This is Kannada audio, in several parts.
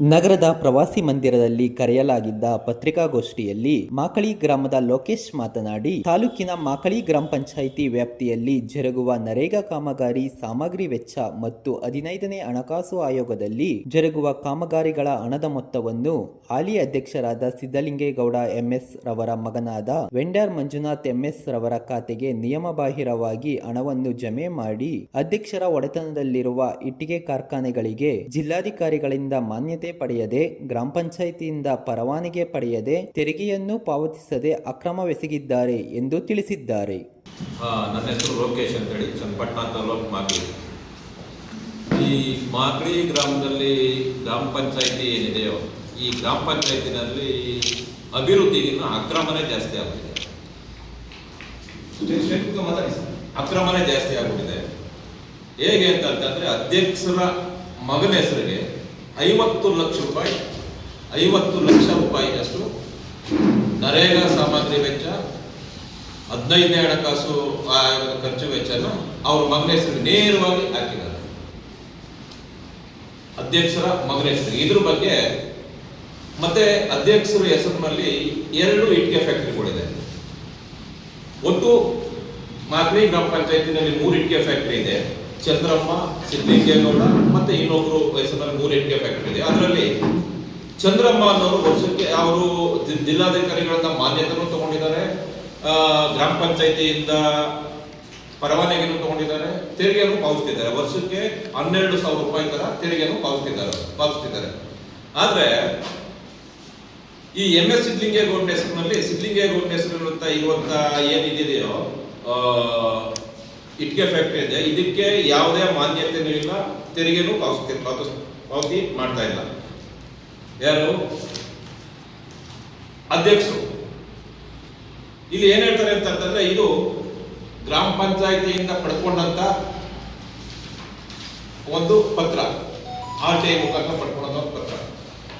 ನಗರದ ಪ್ರವಾಸಿ ಮಂದಿರದಲ್ಲಿ ಕರೆಯಲಾಗಿದ್ದ ಪತ್ರಿಕಾಗೋಷ್ಠಿಯಲ್ಲಿ ಮಾಕಳಿ ಗ್ರಾಮದ ಲೋಕೇಶ್ ಮಾತನಾಡಿ, ತಾಲೂಕಿನ ಮಾಕಳಿ ಗ್ರಾಮ ಪಂಚಾಯಿತಿ ವ್ಯಾಪ್ತಿಯಲ್ಲಿ ಜರುಗುವ ನರೇಗಾ ಕಾಮಗಾರಿ ಸಾಮಗ್ರಿ ವೆಚ್ಚ ಮತ್ತು ಹದಿನೈದನೇ ಹಣಕಾಸು ಆಯೋಗದಲ್ಲಿ ಜರುಗುವ ಕಾಮಗಾರಿಗಳ ಹಣದ ಮೊತ್ತವನ್ನು ಹಾಲಿ ಅಧ್ಯಕ್ಷರಾದ ಸಿದ್ದಲಿಂಗೇಗೌಡ ಎಂಎಸ್ ರವರ ಮಗನಾದ ವೆಂಡರ್ ಮಂಜುನಾಥ್ ಎಂಎಸ್ ರವರ ಖಾತೆಗೆ ನಿಯಮಬಾಹಿರವಾಗಿ ಹಣವನ್ನು ಜಮೆ ಮಾಡಿ, ಅಧ್ಯಕ್ಷರ ಒಡೆತನದಲ್ಲಿರುವ ಇಟ್ಟಿಗೆ ಕಾರ್ಖಾನೆಗಳಿಗೆ ಜಿಲ್ಲಾಧಿಕಾರಿಗಳಿಂದ ಮಾನ್ಯತೆ ಪಡೆಯದೆ ಗ್ರಾಮ ಪಂಚಾಯಿತಿಯಿಂದ ಪರವಾನಿಗೆ ಪಡೆಯದೆ ತೆರಿಗೆಯನ್ನು ಪಾವತಿಸದೆ ಅಕ್ರಮವೆಸಗಿದ್ದಾರೆ ಎಂದು ತಿಳಿಸಿದ್ದಾರೆ. ನನ್ನ ಹೆಸರು ಲೋಕೇಶ್ ಅಂತೇಳಿ ಚನ್ನಪಟ್ಟಣ ತಾಲೂಕು ಮಾಗಡಿ ಈ ಮಾಗಡಿ ಗ್ರಾಮದಲ್ಲಿ ಗ್ರಾಮ ಪಂಚಾಯಿತಿ ಏನಿದೆಯೋ ಈ ಗ್ರಾಮ ಪಂಚಾಯಿತಿನಲ್ಲಿ ಅಭಿವೃದ್ಧಿಗಿನ್ನ ಅಕ್ರಮನೇ ಜಾಸ್ತಿ ಆಗುತ್ತಿದೆ ಅಕ್ರಮನೇ ಜಾಸ್ತಿ ಆಗ್ಬಿಟ್ಟಿದೆ. ಹೇಗೆ ಅಂತಂತಂದ್ರೆ ಅಧ್ಯಕ್ಷರ ಮಗನ ಹೆಸರಿಗೆ ಐವತ್ತು ಲಕ್ಷ ರೂಪಾಯಿ, ಐವತ್ತು ಲಕ್ಷ ರೂಪಾಯಿಯಷ್ಟು ನರೇಗಾ ಸಾಮಗ್ರಿ ವೆಚ್ಚ, ಹದಿನೈದನೇ ಹಣಕಾಸು ಖರ್ಚು ವೆಚ್ಚನ ಅವ್ರ ಮಗನ ಹೆಸರಿಗೆ ನೇರವಾಗಿ ಹಾಕಿದ್ದಾರೆ. ಅಧ್ಯಕ್ಷರ ಮಗನ ಹೆಸರು. ಇದ್ರ ಬಗ್ಗೆ ಮತ್ತೆ ಅಧ್ಯಕ್ಷರ ಹೆಸರಿನಲ್ಲಿ ಎರಡು ಇಟ್ಟಿಗೆ ಫ್ಯಾಕ್ಟ್ರಿಗಳಿದೆ ಒಟ್ಟು ಮಾಗ್ನಿ ಗ್ರಾಮ ಪಂಚಾಯತಿನಲ್ಲಿ ಮೂರು ಇಟ್ಟಿಗೆ ಫ್ಯಾಕ್ಟ್ರಿ ಇದೆ. ಚಂದ್ರಮ್ಮ ಸಿದ್ದಲಿಂಗೇಗೌಡ ಮತ್ತೆ ಇನ್ನೊಬ್ರು ವಯಸ್ಸಿನಲ್ಲಿ ಮೂರು ಇಟ್ಟಿಗೆ ಫ್ಯಾಕ್ಟರಿ ಇದೆ. ಅದರಲ್ಲಿ ಚಂದ್ರಮ್ಮ ಅನ್ನೋರು ವರ್ಷಕ್ಕೆ ಅವರು ಜಿಲ್ಲಾಧಿಕಾರಿಗಳಿಂದ ಮಾನ್ಯತೆಯನ್ನು ತಗೊಂಡಿದ್ದಾರೆ. ಗ್ರಾಮ ಪಂಚಾಯತಿಯಿಂದ ಪರವಾನಗಿಯನ್ನು ತಗೊಂಡಿದ್ದಾರೆ. ತೆರಿಗೆಯನ್ನು ಪಾವತಿಸ್ತಿದ್ದಾರೆ. ವರ್ಷಕ್ಕೆ ಹನ್ನೆರಡು ಸಾವಿರ ರೂಪಾಯಿ ತರ ತೆರಿಗೆಯನ್ನು ಪಾವತಿಸಿದ್ದಾರೆ ಪಾವತಿಸಿದ್ದಾರೆ ಆದ್ರೆ ಈ ಎಂ ಎಸ್ ಸಿದ್ಲಿಂಗೇಗೌಡ ಹೆಸರಿನಲ್ಲಿ ಸಿದ್ಲಿಂಗೇಗೌಡ ಹೆಸರಿನಂತ ಇರುವಂತ ಏನಿದೆಯೋ ಇಟ್ಟಿಗೆ ಫ್ಯಾಕ್ಟರಿ ಇದೆ ಇದಕ್ಕೆ ಯಾವುದೇ ಮಾನ್ಯತೆನೂ ಇಲ್ಲ. ತೆರಿಗೆನೂ ಪಾವತಿ ಪಾವತಿ ಮಾಡ್ತಾ ಇಲ್ಲ. ಯಾರು? ಅಧ್ಯಕ್ಷರು. ಇಲ್ಲಿ ಏನ್ ಹೇಳ್ತಾರೆ ಅಂತಂದ್ರೆ, ಇದು ಗ್ರಾಮ ಪಂಚಾಯಿತಿಯಿಂದ ಪಡ್ಕೊಂಡಂತ ಒಂದು ಪತ್ರ. ಆರ್ ಟಿ ಐ ಮುಖಾಂತರ ಪಡ್ಕೊಂಡಂತ ಪತ್ರ.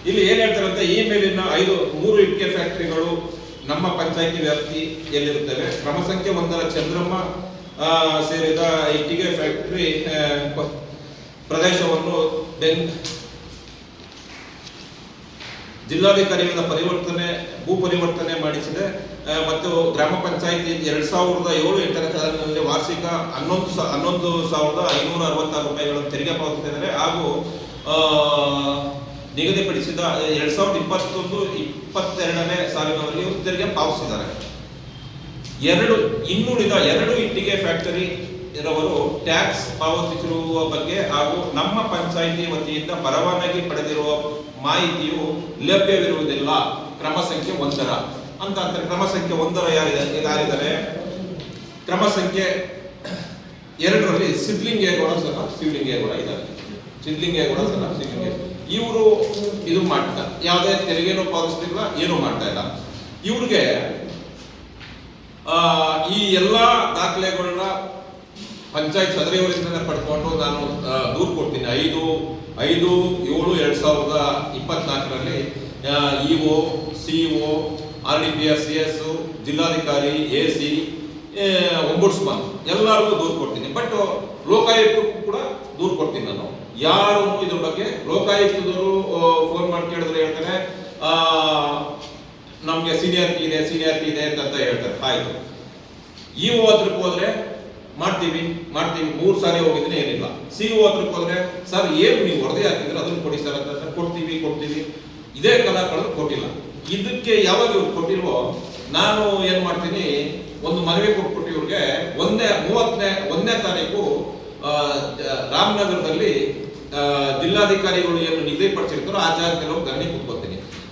ಇಲ್ಲಿ ಏನ್ ಹೇಳ್ತಾರೆ ಅಂತ, ಈ ಮೇಲಿನ ಐದು, ಮೂರು ಇಟ್ಟಿಗೆ ಫ್ಯಾಕ್ಟರಿಗಳು ನಮ್ಮ ಪಂಚಾಯಿತಿ ವ್ಯಾಪ್ತಿಯಲ್ಲಿರುತ್ತವೆ. ಕ್ರಮ ಸಂಖ್ಯೆ ಒಂದರ ಚಂದ್ರಮ್ಮ ಸೇರಿದ ಇಟ್ಟಿಗೆ ಫ್ಯಾಕ್ಟರಿ ಪ್ರದೇಶವನ್ನು ಡೆನ್ ಜಿಲ್ಲಾಧಿಕಾರಿಗಳ ಪರಿವರ್ತನೆ, ಭೂ ಪರಿವರ್ತನೆ ಮಾಡಿಸಿದೆ. ಮತ್ತು ಗ್ರಾಮ ಪಂಚಾಯಿತಿ ಎರಡ್ ಸಾವಿರದ ಏಳು ಎಂಟನೇ ಸಾಲಿನಲ್ಲಿ ವಾರ್ಷಿಕ ಹನ್ನೊಂದು ಹನ್ನೊಂದು ಸಾವಿರದ ಐನೂರ ಅರವತ್ತಾರು ರೂಪಾಯಿಗಳನ್ನು ತೆರಿಗೆ ಪಾವತಿಸಿದ್ದಾರೆ. ಹಾಗೂ ನಿಗದಿಪಡಿಸಿದ, ಎರಡ್ ಸಾವಿರದ ಇಪ್ಪತ್ತೊಂದು, ಇಪ್ಪತ್ತೆರಡನೇ ಸಾಲಿನವರೆಗೆ ತೆರಿಗೆ ಪಾವತಿಸಿದ್ದಾರೆ. ಎರಡು, ಇನ್ನುಳಿದ ಎರಡು ಇಟ್ಟಿಗೆ ಫ್ಯಾಕ್ಟರಿ ಇರವರು ಟ್ಯಾಕ್ಸ್ ಪಾವತಿಸಿರುವ ಬಗ್ಗೆ ಹಾಗೂ ನಮ್ಮ ಪಂಚಾಯಿತಿ ವತಿಯಿಂದ ಪರವಾನಗಿ ಪಡೆದಿರುವ ಮಾಹಿತಿಯು ಲಭ್ಯವಿರುವುದಿಲ್ಲ. ಕ್ರಮ ಸಂಖ್ಯೆ ಒಂದರ. ಅಂತ ಅಂತಾರೆ ಕ್ರಮ ಸಂಖ್ಯೆ ಒಂದರ ಯಾರಿದೆ, ಯಾರಿದ್ದಾರೆ? ಕ್ರಮ ಸಂಖ್ಯೆ ಎರಡರಲ್ಲಿ ಸಿದ್ಲಿಂಗೇಗೌಡ ಸಹ ಶಿವಲಿಂಗೇಗೌಡ ಇದ್ದಾರೆ. ಸಿದ್ಲಿಂಗೇಗೌಡ ಸಹ ಶಿವಲಿಂಗೇ ಇವರು ಇದು ಮಾಡ್ತಾರೆ ಯಾವುದೇ ತೆರಿಗೆನೂ ಪಾವತಿಸ್ತಿಲ್ಲ ಏನೂ ಮಾಡ್ತಾ ಇಲ್ಲ. ಇವ್ರಿಗೆ ಈ ಎಲ್ಲ ದಾಖಲೆಗಳನ್ನ ಪಂಚಾಯತ್ ಸದರಿಯವರಿಂದ ಪಡ್ಕೊಂಡು ನಾನು ದೂರು ಕೊಡ್ತೀನಿ. ಐದು ಐದು, ಏಳು, ಎರಡ್ ಸಾವಿರದ ಇಪ್ಪತ್ನಾಲ್ಕರಲ್ಲಿ EO, CEO R D P S C S ಜಿಲ್ಲಾಧಿಕಾರಿ ಎ ಸಿ ಒಂಬುಡ್ಸ್ಮನ್ ಎಲ್ಲರಿಗೂ ದೂರು ಕೊಡ್ತೀನಿ. ಬಟ್ ಲೋಕಾಯುಕ್ತಕ್ಕೂ ಕೂಡ ದೂರು ಕೊಡ್ತೀನಿ ನಾನು. ಯಾರು ಇದ್ರ ಬಗ್ಗೆ ಲೋಕಾಯುಕ್ತದವರು ಫೋನ್ ಮಾಡಿ ಕೇಳಿದ್ರೆ ಹೇಳ್ತಾರೆ ನಮ್ಗೆ ಸೀನಿಯಾರಿಟಿ ಇದೆ ಸೀನಿಯಾರಿಟಿ ಇದೆ ಅಂತ ಹೇಳ್ತಾರೆ. ಆಯ್ತು. ಈ ಹತ್ರಕ್ಕೆ ಹೋದ್ರೆ ಮಾಡ್ತೀವಿ ಮಾಡ್ತೀವಿ. ಮೂರು ಸಾರಿ ಹೋಗಿದ್ರೆ ಏನಿಲ್ಲ. ಸಿ ಓ ಹತ್ರಕ್ಕೆ ಹೋದ್ರೆ, ಸರ್, ಏನು ನೀವು ವರದಿ ಹಾಕಿದ್ರೆ ಅದನ್ನು ಕೊಡಿ ಸರ್ ಅಂತ ಕೊಡ್ತೀವಿ ಕೊಡ್ತೀವಿ. ಇದೇ ಕಲಾ ಕಳೆದು ಕೊಟ್ಟಿಲ್ಲ. ಇದಕ್ಕೆ ಯಾವಾಗ ಇವ್ರು ಕೊಟ್ಟಿಲ್ವೋ, ನಾನು ಏನ್ ಮಾಡ್ತೀನಿ, ಒಂದು ಮನವಿ ಕೊಟ್ಬಿಟ್ಟು ಇವ್ರಿಗೆ ಒಂದೇ, ಮೂವತ್ತನೇ, ಒಂದನೇ ತಾರೀಕು ರಾಮನಗರದಲ್ಲಿ ಜಿಲ್ಲಾಧಿಕಾರಿಗಳು ಏನು ನಿಗದಿಪಡಿಸಿರ್ತಾರೋ ಆ ಜಾಗದಲ್ಲಿ ಹೋಗಿ ಧರಣಿ ಕೂತ್ಕೊಳ್ತೀನಿ.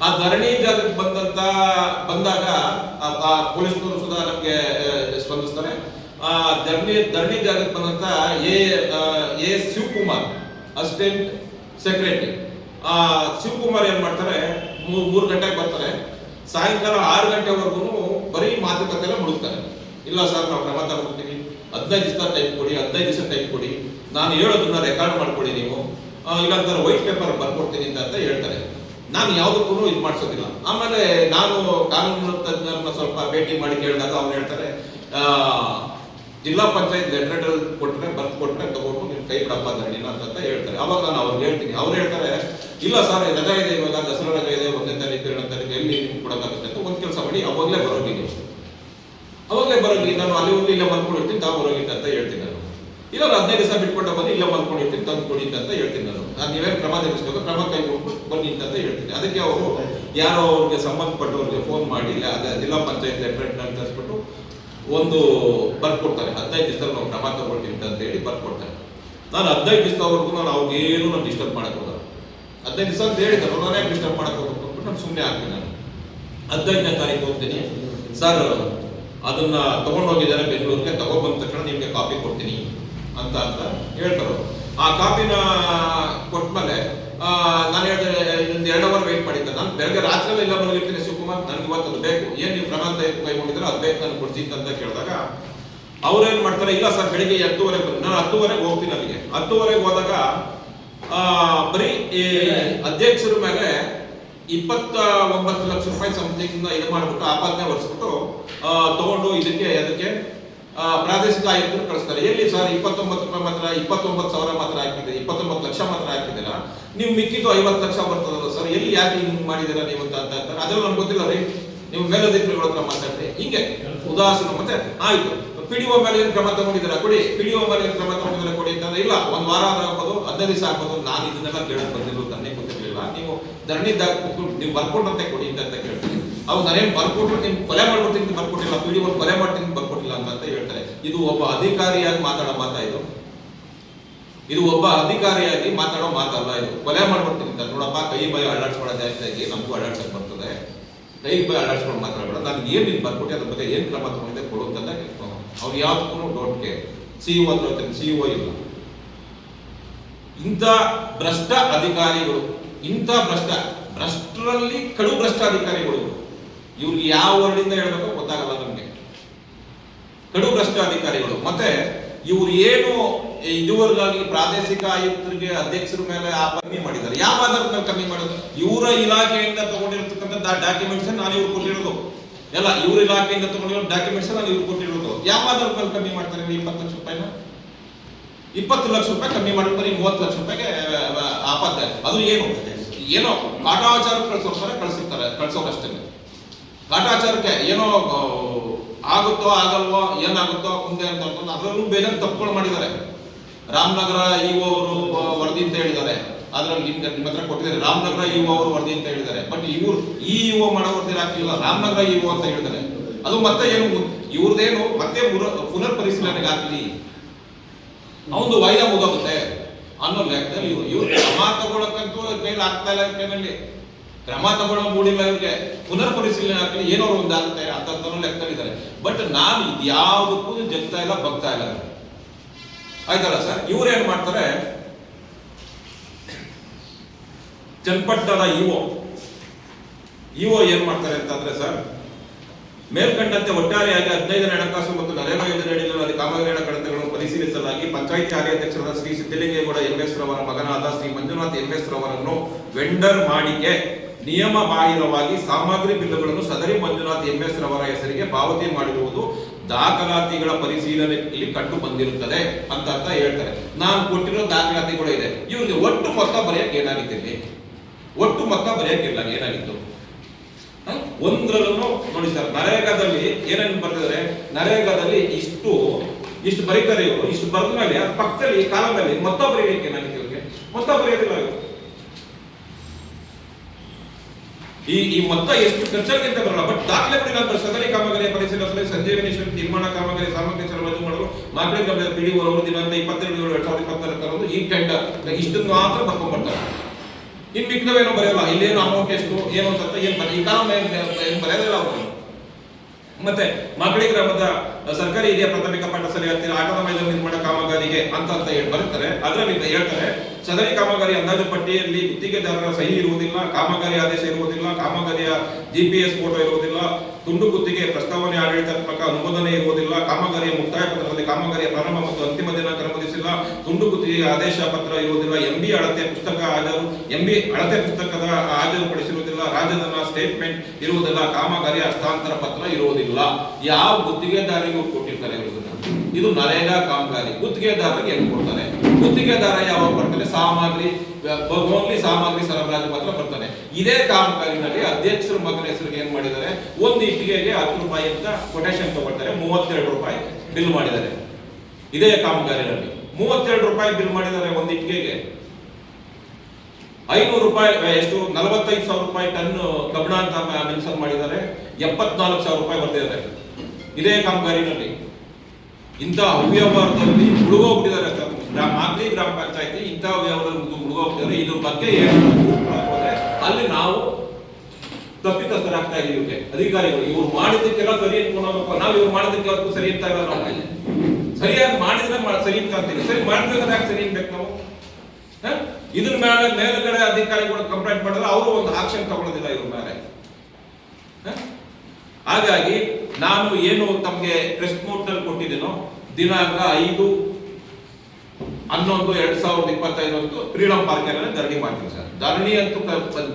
ಆ ಧರಣಿ ಜಾಗಕ್ಕೆ ಬಂದಂತ, ಬಂದಾಗ ಪೊಲೀಸ್ನವರು ಸುಧಾ ನಮಗೆ ಸ್ಪಂದಿಸ್ತಾರೆ. ಆ ಧರಣಿ ಧರಣಿ ಜಾಗಕ್ಕೆ ಬಂದಂತ A A Shivakumar, assistant secretary. ಆ ಶಿವಕುಮಾರ್ ಏನ್ ಮಾಡ್ತಾರೆ ಮೂರು ಗಂಟೆಗೆ ಬರ್ತಾರೆ. ಸಾಯಂಕಾಲ ಆರು ಗಂಟೆವರೆಗೂ ಬರೀ ಮಾತುಕತೆ ಎಲ್ಲ ಮುಡುಕ್ತಾರೆ ಇಲ್ಲ ಸರ್, ನಾವು ಕ್ರಮ ತಗೊಳ್ತೀವಿ ಹದಿನೈದು ದಿವಸ ಟೈಪ್ ಕೊಡಿ, ಹದಿನೈದು ದಿವಸ ಟೈಪ್ ಕೊಡಿ. ನಾನು ಹೇಳೋದನ್ನ ರೆಕಾರ್ಡ್ ಮಾಡ್ಕೊಡಿ ನೀವು. ಇಲ್ಲಾಂತಾರೆ ವೈಟ್ ಪೇಪರ್ ಬರ್ಕೊಡ್ತೀನಿ ಅಂತ ಹೇಳ್ತಾರೆ. ನಾನು ಯಾವುದಕ್ಕೂ ಇದು ಮಾಡಿಸೋದಿಲ್ಲ. ಆಮೇಲೆ ನಾನು ಕಾನೂನು ತಜ್ಞರನ್ನ ಸ್ವಲ್ಪ ಭೇಟಿ ಮಾಡಿ ಕೇಳಿದಾಗ ಅವ್ರು ಹೇಳ್ತಾರೆ ಜಿಲ್ಲಾ ಪಂಚಾಯತ್ ಲೆಟರ್ ಕೊಟ್ಟರೆ ಬರ್ದು ಕೊಟ್ಟರೆ ತಗೊಂಡು ನಿಮ್ಮ ಕೈ ಬಿಡಪ್ಪ ಅಂತ ಹೇಳ್ತಾರೆ. ಅವಾಗ ನಾನು ಅವ್ರಿಗೆ ಹೇಳ್ತೀನಿ. ಅವ್ರು ಹೇಳ್ತಾರೆ, ಇಲ್ಲ ಸರ್, ರಜಾ ಇದೆ ಇವಾಗ, ದಸರಾ ರಜಾ ಇದೆ, ಒಂದೇ ತಾರೀಕು, ಎರಡನೇ ತಾರೀಕು, ಎಲ್ಲಿ ಅಂತ ಒಂದು ಕೆಲಸ ಮಾಡಿ ಅವಾಗಲೇ ಬರೋಗಿ ಅವಾಗಲೇ ಬರೋಗಿ ನಾನು ಅಲ್ಲಿ ಒಂದು ಇಲ್ಲೇ ಬಂದ್ಬಿಡ್ತೀನಿ, ತಾವು ಬರೋಗಿದ್ದೆ ಅಂತ ಹೇಳ್ತೀನಿ. ಇಲ್ಲ, ಒಂದು ಹದಿನೈದು ದಿವಸ ಬಿಟ್ಕೊಂಡು ಬಂದು ಇಲ್ಲ ಮಲ್ಕೊಂಡಿರ್ತೀನಿ, ತಂದು ಕೊಡಿ ಅಂತ ಹೇಳ್ತೀನಿ ನಾನು. ನಾನು ನೀವೇನು ಕ್ರಮ ತೆಗೆಸ್ಬೇಕು, ಕ್ರಮ ಕೈಗೊಂಡು ಬನ್ನಿ ಅಂತ ಹೇಳ್ತೀನಿ. ಅದಕ್ಕೆ ಅವರು ಯಾರೋ ಅವ್ರಿಗೆ ಸಂಬಂಧಪಟ್ಟವ್ರಿಗೆ ಫೋನ್ ಮಾಡಿ, ಇಲ್ಲ, ಅದೇ, ಜಿಲ್ಲಾ ಪಂಚಾಯತ್ ಲೆಟರ್ ತರಿಸ್ಬಿಟ್ಟು ಒಂದು ಬರ್ಕೊಡ್ತಾರೆ. ಹದಿನೈದು ದಿವಸದಲ್ಲಿ ನಾವು ಕ್ರಮ ತಗೊಳ್ತೀವಿ ಅಂತ ಹೇಳಿ ಬರ್ಕೊಡ್ತಾರೆ. ನಾನು ಹದಿನೈದು ದಿವಸದವರೆಗೂ ನಾನು ಅವ್ರಿಗೇನು ನಾನು ಡಿಸ್ಟರ್ಬ್ ಮಾಡಕ್ಕೆ ಹೋಗಲ್ಲ. ಹದಿನೈದು ದಿವಸ ಅಂತ ಹೇಳಿದ್ರು ನಾನೇ ಡಿಸ್ಟರ್ಬ್ ಮಾಡಕ್ಕೆ ಹೋಗ್ಬೇಕು ಅಂದ್ಬಿಟ್ಟು ನಾನು ಸುಮ್ಮನೆ ಆಗ್ತೀನಿ ನಾನು. ಹದಿನೈದನೇ ತಾರೀಕು ಹೋಗ್ತೀನಿ. ಸರ್ ಅದನ್ನ ತಗೊಂಡೋಗಿದ್ದಾರೆ ಬೆಂಗಳೂರಿಗೆ ತಗೊಂಡ್ಬಂದ ತಕ್ಷಣ ನಿಮಗೆ ಕಾಪಿ ಕೊಡ್ತೀನಿ. ಅಂತ ಅಂತ ಹೇಳ್ತಾರೆ ಆ ಕಾಪಿನ ಕೊಟ್ಮೇಲೆ ನಾನು ಹೇಳಿದೆ, ಇನ್ನೊಂದು ಎರಡು ಅವರ್ ವೆಯ್ಟ್ ಮಾಡಿದ್ದೆ ನಾನು. ಬೆಳಗ್ಗೆ ರಾತ್ರಿ ಎಲ್ಲ ಮಲಗಿರ್ತೀನಿ ಸುಕುಮಾರ್ ನನಗೆ ಇವತ್ತು ಅದು ಬೇಕು. ಏನು ನೀವು ಕ್ರಮ ಕೈ ಕೈಗೊಂಡಿದ್ರೆ ಅದು ಬೇಕು, ನನಗೆ ಕೊಡ್ಸಿ ಅಂತ ಕೇಳಿದಾಗ ಅವ್ರೇನು ಮಾಡ್ತಾರೆ, ಇಲ್ಲ ಸರ್, ಬೆಳಿಗ್ಗೆ ಹತ್ತುವರೆಗೆ ಬಂದು ನಾನು ಹತ್ತುವರೆಗೆ ಹೋಗ್ತೀನಿ ನನಗೆ ಹತ್ತುವರೆಗೆ ಹೋದಾಗ ಬರೀ ಈ ಅಧ್ಯಕ್ಷರ ಮೇಲೆ ಇಪ್ಪತ್ತ ಒಂಬತ್ತು ಲಕ್ಷ ರೂಪಾಯಿ ಸಮಥಿಂಗ್ ಇದು ಮಾಡ್ಬಿಟ್ಟು ಆಪಾದನೆ ಹೊರಿಸ್ಬಿಟ್ಟು ತಗೊಂಡು ಇದಕ್ಕೆ, ಅದಕ್ಕೆ ಪ್ರಾದೇಶಿಕ ಆಯುಕ್ತರು ಕಳಿಸ್ತಾರೆ. ಎಲ್ಲಿ ಸರ್? ಇಪ್ಪತ್ತೊಂಬತ್ತು ರೂಪಾಯಿ ಮಾತ್ರ, ಇಪ್ಪತ್ತೊಂಬತ್ತು ಸಾವಿರ ಮಾತ್ರ ಹಾಕಿದೆ ಇಪ್ಪತ್ತೊಂಬತ್ತು ಲಕ್ಷ ಮಾತ್ರ ಹಾಕಿದ್ದೀರಾ ನೀವು ಮಿಕ್ಕಿದ್ದು ಐವತ್ತು ಲಕ್ಷ ಬರ್ತದಲ್ಲ ಸರ್, ಎಲ್ಲಿ ಯಾಕೆ ಹಿಂಗೆ ಮಾಡಿದ್ದೀರಾ ನೀವು ಅಂತ ಅಂತ ಅಂತಾರೆ. ಅದ್ರಲ್ಲಿ ನಮ್ಗೆ ಗೊತ್ತಿಲ್ಲ ರೀ. ನೀವು ಮೇಲಧಿಕಾರಿಗಳ ಹತ್ರ ಮಾತಾಡ್ರಿ. ಹಿಂಗೆ ಉದಾಹರಣೆ ಮತ್ತೆ ಆಯ್ತು. ಪಿಡಿಒ ಮೇಲೆ ಏನು ಕ್ರಮ ತಗೊಂಡಿದ್ದೀರಾ? ಕೊಡಿ. ಪಿಡಿಒ ಮೇಲೆ ಏನು ಕ್ರಮ ತಗೊಂಡಿದ್ದೀರಾ ಕೊಡಿ ಅಂತಂದ್ರೆ ಇಲ್ಲ. ಒಂದ್ ವಾರ ಆದ್ರೆ ಹಾಕೋದು ಹದಿನೈದು ದಿವಸ ಹಾಕೋದು ನಾನು ಇದನ್ನೆಲ್ಲ ಕೇಳಕ್ ಬಂದಿರೋದು ನನಗೆ ಗೊತ್ತಿರಲಿಲ್ಲ. ನೀವು ಧರಣಿದಾಗ ನೀವು ಬರ್ಕೊಂಡಂತೆ ಕೊಡಿ ಅಂತ ಅಂತ ಕೇಳ್ತೀನಿ. ಅವ್ರು ನಾನೇನು ಬರ್ಕೊಟ್ರು ನಿಮ್ಗೆ ಕೊಲೆ ಮಾಡ್ಬಿಡ್ತೀನಿ ಅಂತ ಬರ್ಕೊಟ್ಟಿಲ್ಲ. ಪಿಡಿಒ ಕೊಲೆ ಮಾಡ್ತೀನಿ ಅಂತ ಬರ್ಕೊಟ್ಟಿಲ್ಲ ಅಂತ ಅಂತ ಹೇಳ್ತಾರೆ ಇದು ಒಬ್ಬ ಅಧಿಕಾರಿಯಾಗಿ ಮಾತಾಡೋ ಮಾತಾ ಇದು. ಇದು ಒಬ್ಬ ಅಧಿಕಾರಿಯಾಗಿ ಮಾತಾಡೋ ಮಾತಲ್ಲ ಇದು. ಕೊಲೆ ಮಾಡ್ಬಿಡ್ತೀನಿ ಅಂತ. ನೋಡಪ್ಪ, ಕೈ ಬಾಯಿ ಅಳ್ಳಾಡ್ಸ್ಕೊಳ್ಳೋ ಜಾಸ್ತಿ ಆಗಿ ನಮಗೂ ಅಳ್ಳಾಡ್ಸಕ್ ಬರ್ತದೆ. ಕೈ ಬಾಯಿ ಅಳ್ಳಾಡ್ಸ್ಕೊಂಡು ಮಾತಾಡ್ಬೇಡ ನಾನು ಏನು ನಿನ್ ಬರ್ಕೊಟ್ಟೆ ಅದ್ರ ಬಗ್ಗೆ ಏನು ಕ್ರಮ ತಗೊಂಡಿದ್ದೆ ಕೊಡು ಅಂತ ಅವ್ರು ಯಾವ್ದಕ್ಕೂ ಡೋಂಟ್ ಕೇರ್ ಸಿ ಇ ಹತ್ರ ಸಿ ಇ ಇಲ್ಲ. ಇಂಥ ಭ್ರಷ್ಟ ಅಧಿಕಾರಿಗಳು, ಇಂಥ ಭ್ರಷ್ಟ, ಭ್ರಷ್ಟರಲ್ಲಿ ಕಡು ಭ್ರಷ್ಟ ಅಧಿಕಾರಿಗಳು ಇವ್ರಿಗೆ ಯಾವ ವರ್ಡಿಂದ ಹೇಳ್ಬೇಕೋ ಗೊತ್ತಾಗಲ್ಲ. ಕಡು ಭ್ರಷ್ಟಾಧಿಕಾರಿಗಳು. ಮತ್ತೆ ಇವರು ಏನು ಇದುವರೆಗಾಗಿ ಪ್ರಾದೇಶಿಕ ಆಯುಕ್ತರಿಗೆ ಅಧ್ಯಕ್ಷರ ಮೇಲೆ ಆ ಕಮ್ಮಿ ಮಾಡಿದ್ದಾರೆ. ಯಾವ ಆಧಾರದ ಮೇಲೆ ಕಮ್ಮಿ ಮಾಡೋದು. ಇವರ ಇಲಾಖೆಯಿಂದ ತಗೊಂಡಿರ್ತಕ್ಕಂಥ ಡಾಕ್ಯುಮೆಂಟ್ಸ್ ನಾನು ಇವ್ರು ಕೊಟ್ಟಿರೋದು. ಎಲ್ಲ, ಇವ್ರ ಇಲಾಖೆಯಿಂದ ತಗೊಂಡಿರೋ ಡಾಕ್ಯುಮೆಂಟ್ಸ್ ನಾನು ಇವ್ರು ಕೊಟ್ಟಿರೋದು. ಯಾವ ಆಧಾರದ ಮೇಲೆ ಕಮ್ಮಿ ಮಾಡ್ತಾರೆ ಇಪ್ಪತ್ತು ಲಕ್ಷ ರೂಪಾಯಿನ? ಇಪ್ಪತ್ತು ಲಕ್ಷ ರೂಪಾಯಿ ಕಮ್ಮಿ ಮಾಡಿ ಬರೀ ಮೂವತ್ತು ಲಕ್ಷ ರೂಪಾಯಿಗೆ ಆಪತ್ತೆ ಅದು ಏನು? ಏನೋ ಕಾಟಾಚಾರ ಕಳ್ಸೋರ್ತಾರೆ, ಕಳ್ಸಿರ್ತಾರೆ, ಕಳ್ಸೋರಷ್ಟೇ. ಕಾಟಾಚಾರಕ್ಕೆ ಏನೋ ಆಗುತ್ತೋ ಆಗಲ್ವೋ, ಏನಾಗುತ್ತೋ ಮುಂದೆ ಅಂತ ಅದರಲ್ಲೂ ಬೇರೆ ತಪ್ಪುಗಳು ಮಾಡಿದ್ದಾರೆ. ರಾಮನಗರ ಇ ಅವರು ವರದಿ ಅಂತ ಹೇಳಿದ್ದಾರೆ. ಅದ್ರಲ್ಲಿ ನಿಮ್ಗೆ ನಿಮ್ಮ ಹತ್ರ ಕೊಟ್ಟಿದ್ದಾರೆ ರಾಮನಗರ ಇ ಅವರು ವರದಿ ಅಂತ ಹೇಳಿದ್ದಾರೆ. ಬಟ್ ಇವ್ರು ಈ ಇ ಮಾಡೋ ವರದಿ ಹಾಕಿಲ್ಲ ರಾಮನಗರ ಇ ಅಂತ ಹೇಳಿದ್ದಾರೆ. ಅದು ಮತ್ತೆ ಏನು ಇವ್ರದ್ದೇನು ಮತ್ತೆ ಪುನರ್ ಪರಿಶೀಲನೆಗೆ ಹಾಕ್ಲಿ ಅವನು ವಾಯ್ದಾ ಮುಗೋಗುತ್ತೆ ಅನ್ನೋ ಲೆಕ್ಕದಲ್ಲಿ ಇವ್ರು ಕ್ರಮ ತಗೊಳಕ್ಕಂತೂ ಕೈಲಿ ಆಗ್ತಾ ಇಲ್ಲ ಕೈನಲ್ಲಿ ಕ್ರಮ ತಗೊಳ್ಳೋ ಮೂಡಿಲ್ಲ ಅವ್ರಿಗೆ ಪುನರ್ ಪರಿಶೀಲನೆ ಹಾಕಲಿ ಏನೋ ಒಂದು ಆಗುತ್ತೆ ಅಂತ ಲೆಕ್ಕದಲ್ಲಿದ್ದಾರೆ. ಬಟ್ ನಾನು ಇದ್ಯಾವುದಕ್ಕೂ ಜಗ್ತಾ ಇಲ್ಲ ಬಗ್ತಾ ಇಲ್ಲ ಆಯ್ತಲ್ಲ ಸರ್? ಇವ್ರು ಏನ್ ಮಾಡ್ತಾರೆ? ಚನ್ಪಟ್ಟದ ಇಒ ಇಒ ಏನ್ ಮಾಡ್ತಾರೆ ಅಂತಂದ್ರೆ ಸರ್, ಮೇಲ್ಕಂಡಂತೆ ಒಟ್ಟಾರೆಯಾಗಿ ಹದಿನೈದನೇ ಹಣಕಾಸು ಮತ್ತು ನರೇಗಾ ಯೋಜನೆ ಅಡಿಯಲ್ಲಿ ಕಾಮಗಾರಿಗಳ ಕಡತಗಳನ್ನು ಪರಿಶೀಲಿಸಲಾಗಿ ಪಂಚಾಯಿತಿ ಕಾರ್ಯಾಧ್ಯಕ್ಷರಾದ ಶ್ರೀ ಸಿದ್ದಲಿಂಗೇಗೌಡ ಎಂ ಎಸ್ ರವರ ಮಗನಾದ ಶ್ರೀ ಮಂಜುನಾಥ್, ಎಂ ಎಸ್ ರವರನ್ನು ವೆಂಡರ್ ಮಾಡಿಕೆ. ನಿಯಮ ಬಾಹಿರವಾಗಿ ಸಾಮಗ್ರಿ ಬಿಲ್ಲುಗಳನ್ನು ಸದರಿ ಮಂಜುನಾಥ್ ಎಂ ಎಸ್ ರವರ ಹೆಸರಿಗೆ ಪಾವತಿ ಮಾಡಿರುವುದು ದಾಖಲಾತಿಗಳ ಪರಿಶೀಲನೆಯಲ್ಲಿ ಕಂಡು ಬಂದಿರುತ್ತದೆ ಅಂತ ಅಂತ ಹೇಳ್ತಾರೆ. ನಾನು ಕೊಟ್ಟಿರೋ ದಾಖಲಾತಿಗಳು ಇದೆ. ಇವ್ರಿಗೆ ಒಟ್ಟು ಮೊತ್ತ ಬರೆಯಕ್ಕೆ ಏನಾಗಿತ್ತು ಒಟ್ಟು ಮೊತ್ತ ಬರೆಯಕ್ಕಿಲ್ಲ ಏನಾಗಿತ್ತು? ಒಂದ್ರಲ್ಲೂ ನೋಡಿ ಸರ್, ನರೇಗಾದಲ್ಲಿ ಏನೇನು ಬರ್ತಿದ್ದಾರೆ ನರೇಗಾದಲ್ಲಿ ಇಷ್ಟು ಇಷ್ಟು ಬರೀತಾರೆ ಇವರು. ಇಷ್ಟು ಬರೆದ ಮೇಲೆ ಪಕ್ಕದಲ್ಲಿ ಕಾಲದಲ್ಲಿ ಮೊತ್ತ ಬರೆಯಲಿಕ್ಕೆ ಏನಾಗಿತ್ತು ಇವ್ರಿಗೆ? ಮೊತ್ತ ಬರೆಯೋದಿಲ್ಲ ಇವರು ಈ ಈ ಮೊತ್ತ ಎಷ್ಟು ಖರ್ಚಾಗಿಂತ ಬರಲ್ಲ. ಬಟ್ ದಾಖಲೆ ಬಿಡಿ ನಾನು ಸದರಿ ಕಾಮಗಾರಿ ಪರಿಶೀಲಿಸಲು ಸಂಜೀವಿನಿ ಶ್ರೀ ನಿರ್ಮಾಣ ಕಾಮಗಾರಿ ಸಾಮಗ್ರಿ ಸರಬರಾಜು ಮಾಡಲು ಮಾಗಡಿ ಗ್ರಾಮದ ಪಿಡಿ ಅವರು ದಿನಾಂಕ ಇಪ್ಪತ್ತೆರಡು ಏಳು ಎರಡ್ ಸಾವಿರದ ಇಪ್ಪತ್ನಾಲ್ಕರಂದು ಈ ಟೆಂಡರ್ ಇಷ್ಟನ್ನು ಮಾತ್ರ ಬರ್ಕೊಂಡ್ಬರ್ತಾರೆ ಇನ್ ಮಿಕ್ಕವೇನು ಬರೆಯಲ್ಲ, ಇಲ್ಲೇನು ಅಮೌಂಟ್ ಎಷ್ಟು, ಏನು ಅಂತ, ಏನು ಬರ ಈ ಕಾಲ ಏನು ಬರೆಯೋದಿಲ್ಲ ಅವರು. ಮತ್ತೆ ಮಾಗಡಿ ಗ್ರಾಮದ ಸರ್ಕಾರಿ ಹಿರಿಯ ಪ್ರಾಥಮಿಕ ಪಾಠಶಾಲೆ ಹತ್ತಿರ ಆಟದ ಮೈದಾನ ನಿರ್ಮಾಣ ಕಾಮಗಾರಿಗೆ ಅಂತ ಅಂತ ಹೇಳಿ ಬರುತ್ತಾರೆ. ಅದರಲ್ಲಿ ಹೇಳ್ತಾರೆ ಸದರಿ ಕಾಮಗಾರಿ ಅಂದಾಜು ಪಟ್ಟಿಯಲ್ಲಿ ಗುತ್ತಿಗೆದಾರರ ಸಹಿ ಇರುವುದಿಲ್ಲ, ಕಾಮಗಾರಿ ಆದೇಶ ಇರುವುದಿಲ್ಲ, ಕಾಮಗಾರಿಯ ಜಿಪಿಎಸ್ ಫೋಟೋ ಇರುವುದಿಲ್ಲ ತುಂಡು ಗುತ್ತಿಗೆ ಪ್ರಸ್ತಾವನೆ ಆಡಳಿತಾತ್ಮಕ ಅನುಮೋದನೆ ಇರುವುದಿಲ್ಲ, ಕಾಮಗಾರಿಯ ಮುಕ್ತಾಯ ಪತ್ರದಲ್ಲಿ ಕಾಮಗಾರಿಯ ಪ್ರಾರಂಭ ಮತ್ತು ಅಂತಿಮ ದಿನಾಂಕ ನಮೂದಿಸಿಲ್ಲ ತುಂಡು ಗುತ್ತಿಗೆ ಆದೇಶ ಪತ್ರ ಇರುವುದಿಲ್ಲ ಎಂಬಿ ಅಳತೆ ಪುಸ್ತಕ ಹಾಜರು ಎಂಬಿ ಅಳತೆ ಪುಸ್ತಕದ ಹಾಜರುಪಡಿಸಿರುವುದಿಲ್ಲ ರಾಜಧನ ಸ್ಟೇಟ್ಮೆಂಟ್ ಇರುವುದಿಲ್ಲ, ಕಾಮಗಾರಿಯ ಹಸ್ತಾಂತರ ಪತ್ರ ಇರುವುದಿಲ್ಲ. ಯಾವ ಗುತ್ತಿಗೆದಾರಿಗೂ ಕೊಟ್ಟಿರ್ತಾರೆ ಇದು ನರೇಗಾ ಕಾಮಗಾರಿ, ಗುತ್ತಿಗೆದಾರರಿಗೆ ಏನು ಕೊಡ್ತಾರೆ. ಗುತ್ತಿಗೆದಾರ ಯಾವಾಗ ಬರ್ತಾರೆ ಸಾಮಗ್ರಿ ಸಾಮಗ್ರಿ ಸರಬರಾಜು ಮಾತ್ರ ಇದೇ ಕಾಮಗಾರಿನಲ್ಲಿ ಅಧ್ಯಕ್ಷರ ಮಗನ ಹೆಸರಿಗೆ ಏನ್ ಮಾಡಿದ್ದಾರೆ? ಒಂದು ಇಟ್ಟಿಗೆಗೆ ಹತ್ತು ರೂಪಾಯಿ ಅಂತ ಕೊಟೇಶನ್ ತಗೊಳ್ತಾರೆ. ಮೂವತ್ತೆರಡು ರೂಪಾಯಿ ಬಿಲ್ ಮಾಡಿದ್ದಾರೆ. ಇದೇ ಕಾಮಗಾರಿನಲ್ಲಿ ಮೂವತ್ತೆರಡು ರೂಪಾಯಿ ಬಿಲ್ ಮಾಡಿದ್ದಾರೆ ಒಂದು ಇಟ್ಟಿಗೆಗೆ. ಐನೂರು ರೂಪಾಯಿ ಎಷ್ಟು? ನಲವತ್ತೈದು ಸಾವಿರ ರೂಪಾಯಿ ಟನ್ ಕಬ್ಬಣ ಅಂತ ಮೆನ್ಷನ್ ಮಾಡಿದ್ದಾರೆ. ಎಪ್ಪತ್ನಾಲ್ಕು ಸಾವಿರ ರೂಪಾಯಿ ಬರ್ತಿದ್ದಾರೆ ಇದೇ ಕಾಮಗಾರಿನಲ್ಲಿ. ಇಂಥ ಅವ್ಯವಹಾರದಲ್ಲಿ ಮುಳುಗೋಗ್ಬಿಟ್ಟಿದ್ದಾರೆ ಸರ್. ಗ್ರಾಮ ಗ್ರಾಮ ಪಂಚಾಯತಿ ಇಂಥ ಅವ್ಯವಹಾರದಲ್ಲಿ ಮುಳುಗೋಗ್ಬಿಟ್ಟಿದ್ದಾರೆ. ಇದ್ರ ಬಗ್ಗೆ ಏನು ಅಲ್ಲಿ ನಾವು ತಪ್ಪಿತಸ್ಥರಾಗ್ತಾ ಇದೀವಿ ಅಧಿಕಾರಿಗಳು, ಇವ್ರು ಮಾಡಿದ್ದಕ್ಕೆಲ್ಲ ಸರಿ ಅನ್ಕೊಂಡು ನಾವು ಇವ್ರು ಮಾಡಿದ್ದಕ್ಕೆ ಸರಿ ಅಂತ ಇಲ್ಲ ನಾವು. ಸರಿಯಾಗಿ ಮಾಡಿದ್ರೆ ಸರಿ ಅಂತ ಅಂತೀವಿ ಸರಿ ಮಾಡಿದ್ರೆ ಸರಿ ಅನ್ಬೇಕು ನಾವು? ಇದ್ರ ಮೇಲೆ ಮೇಲುಗಡೆ ಅಧಿಕಾರಿಗಳು ಕಂಪ್ಲೇಂಟ್ ಮಾಡಿದ್ರೆ ಅವರು ಒಂದು ಆಕ್ಷನ್ ತಗೊಳ್ಳೋದಿಲ್ಲ ಇವ್ರ ಮೇಲೆ? ಹಾಗಾಗಿ ನಾನು ಏನು ತಮಗೆ ಪ್ರೆಸ್ ನೋಟ್ನಲ್ಲಿ ಕೊಟ್ಟಿದ್ದೀನೋ, ದಿನಾಂಕ ಐದು ಹನ್ನೊಂದು, ಎರಡ್ ಸಾವಿರದ ಇಪ್ಪತ್ತೈದರಂದು ಫ್ರೀಡಂ ಪಾರ್ಕ್ ಅಲ್ಲಿ ಧರಣಿ ಮಾಡ್ತೀನಿ ಸರ್. ಧರಣಿ ಅಂತೂ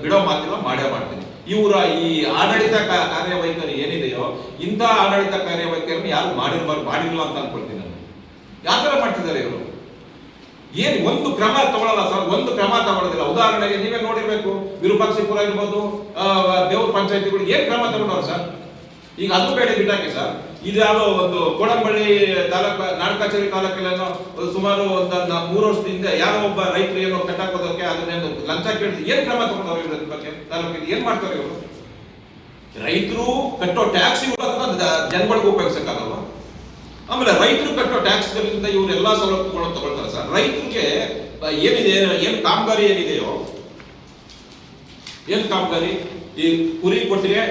ಬಿಡೋ ಮಾತಿಲ್ಲ, ಮಾಡೇ ಮಾಡ್ತೀನಿ ಇವರ ಈ ಆಡಳಿತ ಕಾರ್ಯವೈಖರಿ ಏನಿದೆಯೋ, ಇಂಥ ಆಡಳಿತ ಕಾರ್ಯವೈಖರಿನ ಯಾರು ಮಾಡಿರ್ಬಾರ್ದು ಮಾಡಿಲ್ಲ ಅಂತ ಅನ್ಕೊಳ್ತೀನಿ ನಾನು. ಯಾವ ಮಾಡ್ತಿದ್ದಾರೆ ಇವರು? ಏನು ಒಂದು ಕ್ರಮ ತಗೊಳ್ಳಲ್ಲ ಸರ್, ಒಂದು ಕ್ರಮ ತಗೊಳ್ಳೋದಿಲ್ಲ ಉದಾಹರಣೆಗೆ ನೀವೇ ನೋಡಿರ್ಬೇಕು, ವಿರೂಪಾಕ್ಷಿಪುರ ಇರ್ಬೋದು ದೇವ್ರ ಪಂಚಾಯತಿಗಳು ಏನ್ ಕ್ರಮ ತಗೊಂಡವ್ರು ಸರ್? ಈಗ ಅದು ಬೇಡ ಬಿಟ್ಟಾಕೆ ಸರ್. ಇದು ಯಾವ್ದೋ ಒಂದು ಕೋಡಂಬಳ್ಳಿ ತಾಲೂಕ ನಾಡಕಚೇರಿ ತಾಲೂಕಲ್ಲೇನೋ ಸುಮಾರು ಒಂದು ಮೂರು ವರ್ಷದಿಂದ ಯಾರೋ ಒಬ್ಬ ರೈತರು ಏನೋ ಕಟ್ಟಾಕೋದಕ್ಕೆ ಅದನ್ನೇನು ಲಂಚ ಕೇಳಿದ್ರು ಏನ್ ಕ್ರಮ ತಗೊಂಡವ್ರು ಇವ್ರ ಬಗ್ಗೆ? ತಾಲೂಕಿಗೆ ಏನ್ ಮಾಡ್ತಾರೆ ಇವರು? ರೈತರು ಕಟ್ಟೋ ಟ್ಯಾಕ್ಸ್ ಜನಗಳಿಗೆ ಉಪಯೋಗಿಸಕ್ಕಾಗಲ್ವಾ? ಆಮೇಲೆ ರೈತರು ಕಟ್ಟೋ ಟ್ಯಾಕ್ಸ್ಗಳಿಂದ ಇವ್ರು ಎಲ್ಲಾ ಸವಲತ್ತುಗಳನ್ನು ತಗೊಳ್ತಾರೆ ಸರ್. ರೈತರಿಗೆ ಏನಿದೆ ಏನು ಕಾಮಗಾರಿ ಏನಿದೆಯೋ? ಏನ್ ಕಾಮಗಾರಿ? ಈ ಕುರಿ ಕೊಟ್ಟಿಗೆ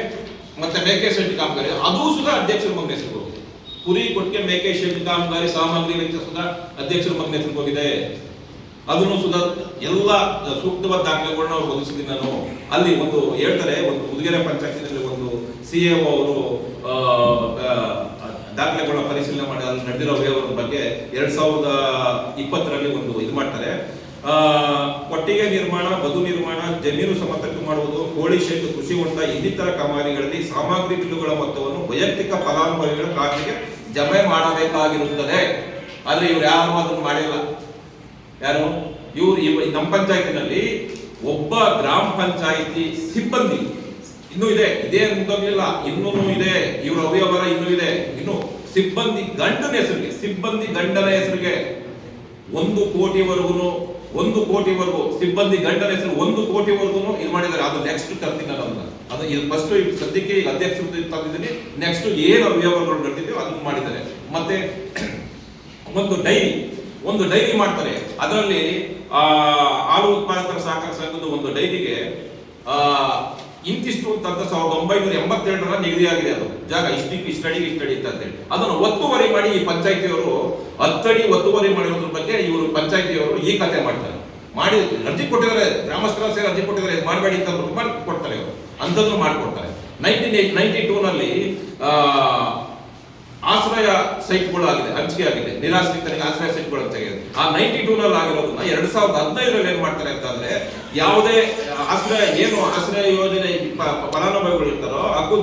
ಮತ್ತೆ ಮೇಕೆ ಶೆಡ್ ಕಾಮಗಾರಿ. ಅದು ಸುಧಾ ಅಧ್ಯಕ್ಷರು ಮಗ್ನ ಹೆಸರು ಹೋಗಿದೆ. ಕುರಿ ಕೊಟ್ಟಿಗೆ, ಮೇಕೆ ಶೆಡ್ ಕಾಮಗಾರಿ, ಸಾಮಗ್ರಿ ವೆಚ್ಚ ಸುಧಾ ಅಧ್ಯಕ್ಷರು ಹೆಸರು ಹೋಗಿದೆ. ಅದನ್ನು ಸುಧಾ ಎಲ್ಲ ಸೂಕ್ತವಾದ ದಾಖಲೆಗಳನ್ನ ಅವ್ರು ಒದಗಿಸಿದ್ದೀನಿ ನಾನು. ಅಲ್ಲಿ ಒಂದು ಹೇಳ್ತಾರೆ, ಒಂದು ಉದಗೆರೆ ಪಂಚಾಯತಿನಲ್ಲಿ ಒಂದು ಸಿ ಎ ಅವರು ದಾಖಲೆಗಳನ್ನ ಪರಿಶೀಲನೆ ಮಾಡಿ, ಅಲ್ಲಿ ನಡೆದಿರೋ ಬಗ್ಗೆ ಎರಡ್ ಸಾವಿರದ ಇಪ್ಪತ್ತರಲ್ಲಿ ಒಂದು ಇದು ಮಾಡ್ತಾರೆ. ಕೊಟ್ಟಿಗೆ ನಿರ್ಮಾಣ ಬದು ನಿರ್ಮಾಣ, ಜಮೀನು ಸಮತಟ್ಟು ಮಾಡುವುದು, ಕೋಳಿ ಶೆಡ್ ಕೃಷಿ ಹೊಂಡ, ಇನ್ನಿತರ ಕಾಮಗಾರಿಗಳಲ್ಲಿ ಸಾಮಗ್ರಿ ಬಿಲ್ಲುಗಳ ಮೊತ್ತವನ್ನು ವೈಯಕ್ತಿಕ ಫಲಾನುಭವಿಗಳ ಖಾತೆಗೆ ಜಮೆ ಮಾಡಬೇಕಾಗಿರುತ್ತದೆ. ಆದ್ರೆ ಇವ್ರು ಯಾರು ಅದನ್ನು ಮಾಡಿಲ್ಲ? ಯಾರು? ಇವ್ರು ಇವ ನಮ್ಮ ಪಂಚಾಯತಿನಲ್ಲಿ ಒಬ್ಬ ಗ್ರಾಮ ಪಂಚಾಯಿತಿ ಸಿಬ್ಬಂದಿ. ಇನ್ನೂ ಇದೆ. ಇದೇ ಮುಗಿಲ್ಲ ಇನ್ನೂ ಇದೆ. ಇವ್ರ ಅವ್ಯವಹಾರ ಇನ್ನೂ ಇದೆ. ಇನ್ನು ಸಿಬ್ಬಂದಿ ಗಂಡನ ಹೆಸರಿಗೆ, ಸಿಬ್ಬಂದಿ ಗಂಡನ ಹೆಸರಿಗೆ ಒಂದು ಕೋಟಿವರೆಗೂ ಒಂದು ಕೋಟಿವರೆಗೂ ಸಿಬ್ಬಂದಿ ಗಂಡನ ಹೆಸರು ಒಂದು ಕೋಟಿವರೆಗೂ ಇದು ಮಾಡಿದ್ದಾರೆ. ಅದು ನೆಕ್ಸ್ಟ್ ತರ್ತೀನಿ ನಾನು ಅದು ಇದು ಫಸ್ಟ್ ಸದ್ಯಕ್ಕೆ ಈಗ ಅಧ್ಯಕ್ಷರು ತಂದಿದ್ದೀನಿ. ನೆಕ್ಸ್ಟ್ ಏನು ಅವ್ಯವಹಾರಗಳು ನಡೆದಿದೆಯೋ ಅದನ್ನ ಮಾಡಿದ್ದಾರೆ. ಮತ್ತೆ ಒಂದು ಡೈರಿ ಒಂದು ಡೈರಿ ಮಾಡ್ತಾರೆ. ಅದರಲ್ಲಿ, ಆ ಹಾಲು ಉತ್ಪಾದಕರ ಸಹಕಾರ ಸಂಘದ ಒಂದು ಡೈರಿಗೆ ಇಂತಿಷ್ಟು ಅಂತ ಸಾವಿರದ ಒಂಬೈನೂರ ಎಂಬತ್ತೆರಡರ ನಿಗದಿಯಾಗಿದೆ ಅದು. ಜಾಗ ಇಷ್ಟಿಗೆ ಇಷ್ಟಡಿ ಇಷ್ಟಡಿ ಅಂತ ಹೇಳಿ ಅದನ್ನು ಒತ್ತುವರಿ ಮಾಡಿ ಈ ಪಂಚಾಯತಿಯವರು, ಹತ್ತಡಿ ಒತ್ತುವರಿ ಮಾಡಿರೋದ್ರ ಬಗ್ಗೆ ಇವರು ಪಂಚಾಯತಿಯವರು ಈ ಕತೆ ಮಾಡ್ತಾರೆ. ಮಾಡಿ ಅರ್ಜಿ ಕೊಟ್ಟಿದ್ದಾರೆ, ಗ್ರಾಮಸ್ಥರ ಸೇರಿ ಅರ್ಜಿ ಕೊಟ್ಟಿದ್ದಾರೆ ಮಾಡಬೇಡಿ ಅಂತ ಕೊಡ್ತಾರೆ ಅವರು ಅಂಥದ್ದು ಮಾಡಿಕೊಡ್ತಾರೆ. ನೈನ್ಟೀನ್ ಏಟ್ ನೈನ್ಟಿ ಟೂನಲ್ಲಿ ಆಶ್ರಯ ಸೈಟ್ಗಳು ಆಗಿದೆ ಹಂಚಿಕೆ ಆಗಿದೆ ನಿರಾಶ್ರಿತರಿಗೆ ಆಶ್ರಯ ಸೈಟ್ಗಳು ಅಂತ ಆಗಿದೆ ಆ ನೈಂಟಿ ಟೂ ನಲ್ಲಿ ಆಗಿರೋದನ್ನ ಎರಡ್ ಸಾವಿರದ ಹದಿನೈದರಲ್ಲಿ ಏನ್ ಮಾಡ್ತಾರೆ ಅಂತಂದ್ರೆ, ಯಾವುದೇ ಆಶ್ರಯ ಏನು ಆಶ್ರಯ ಯೋಜನೆ ಫಲಾನುಭವಿಗಳು ಇರ್ತಾರೋ ಹಕ್ಕು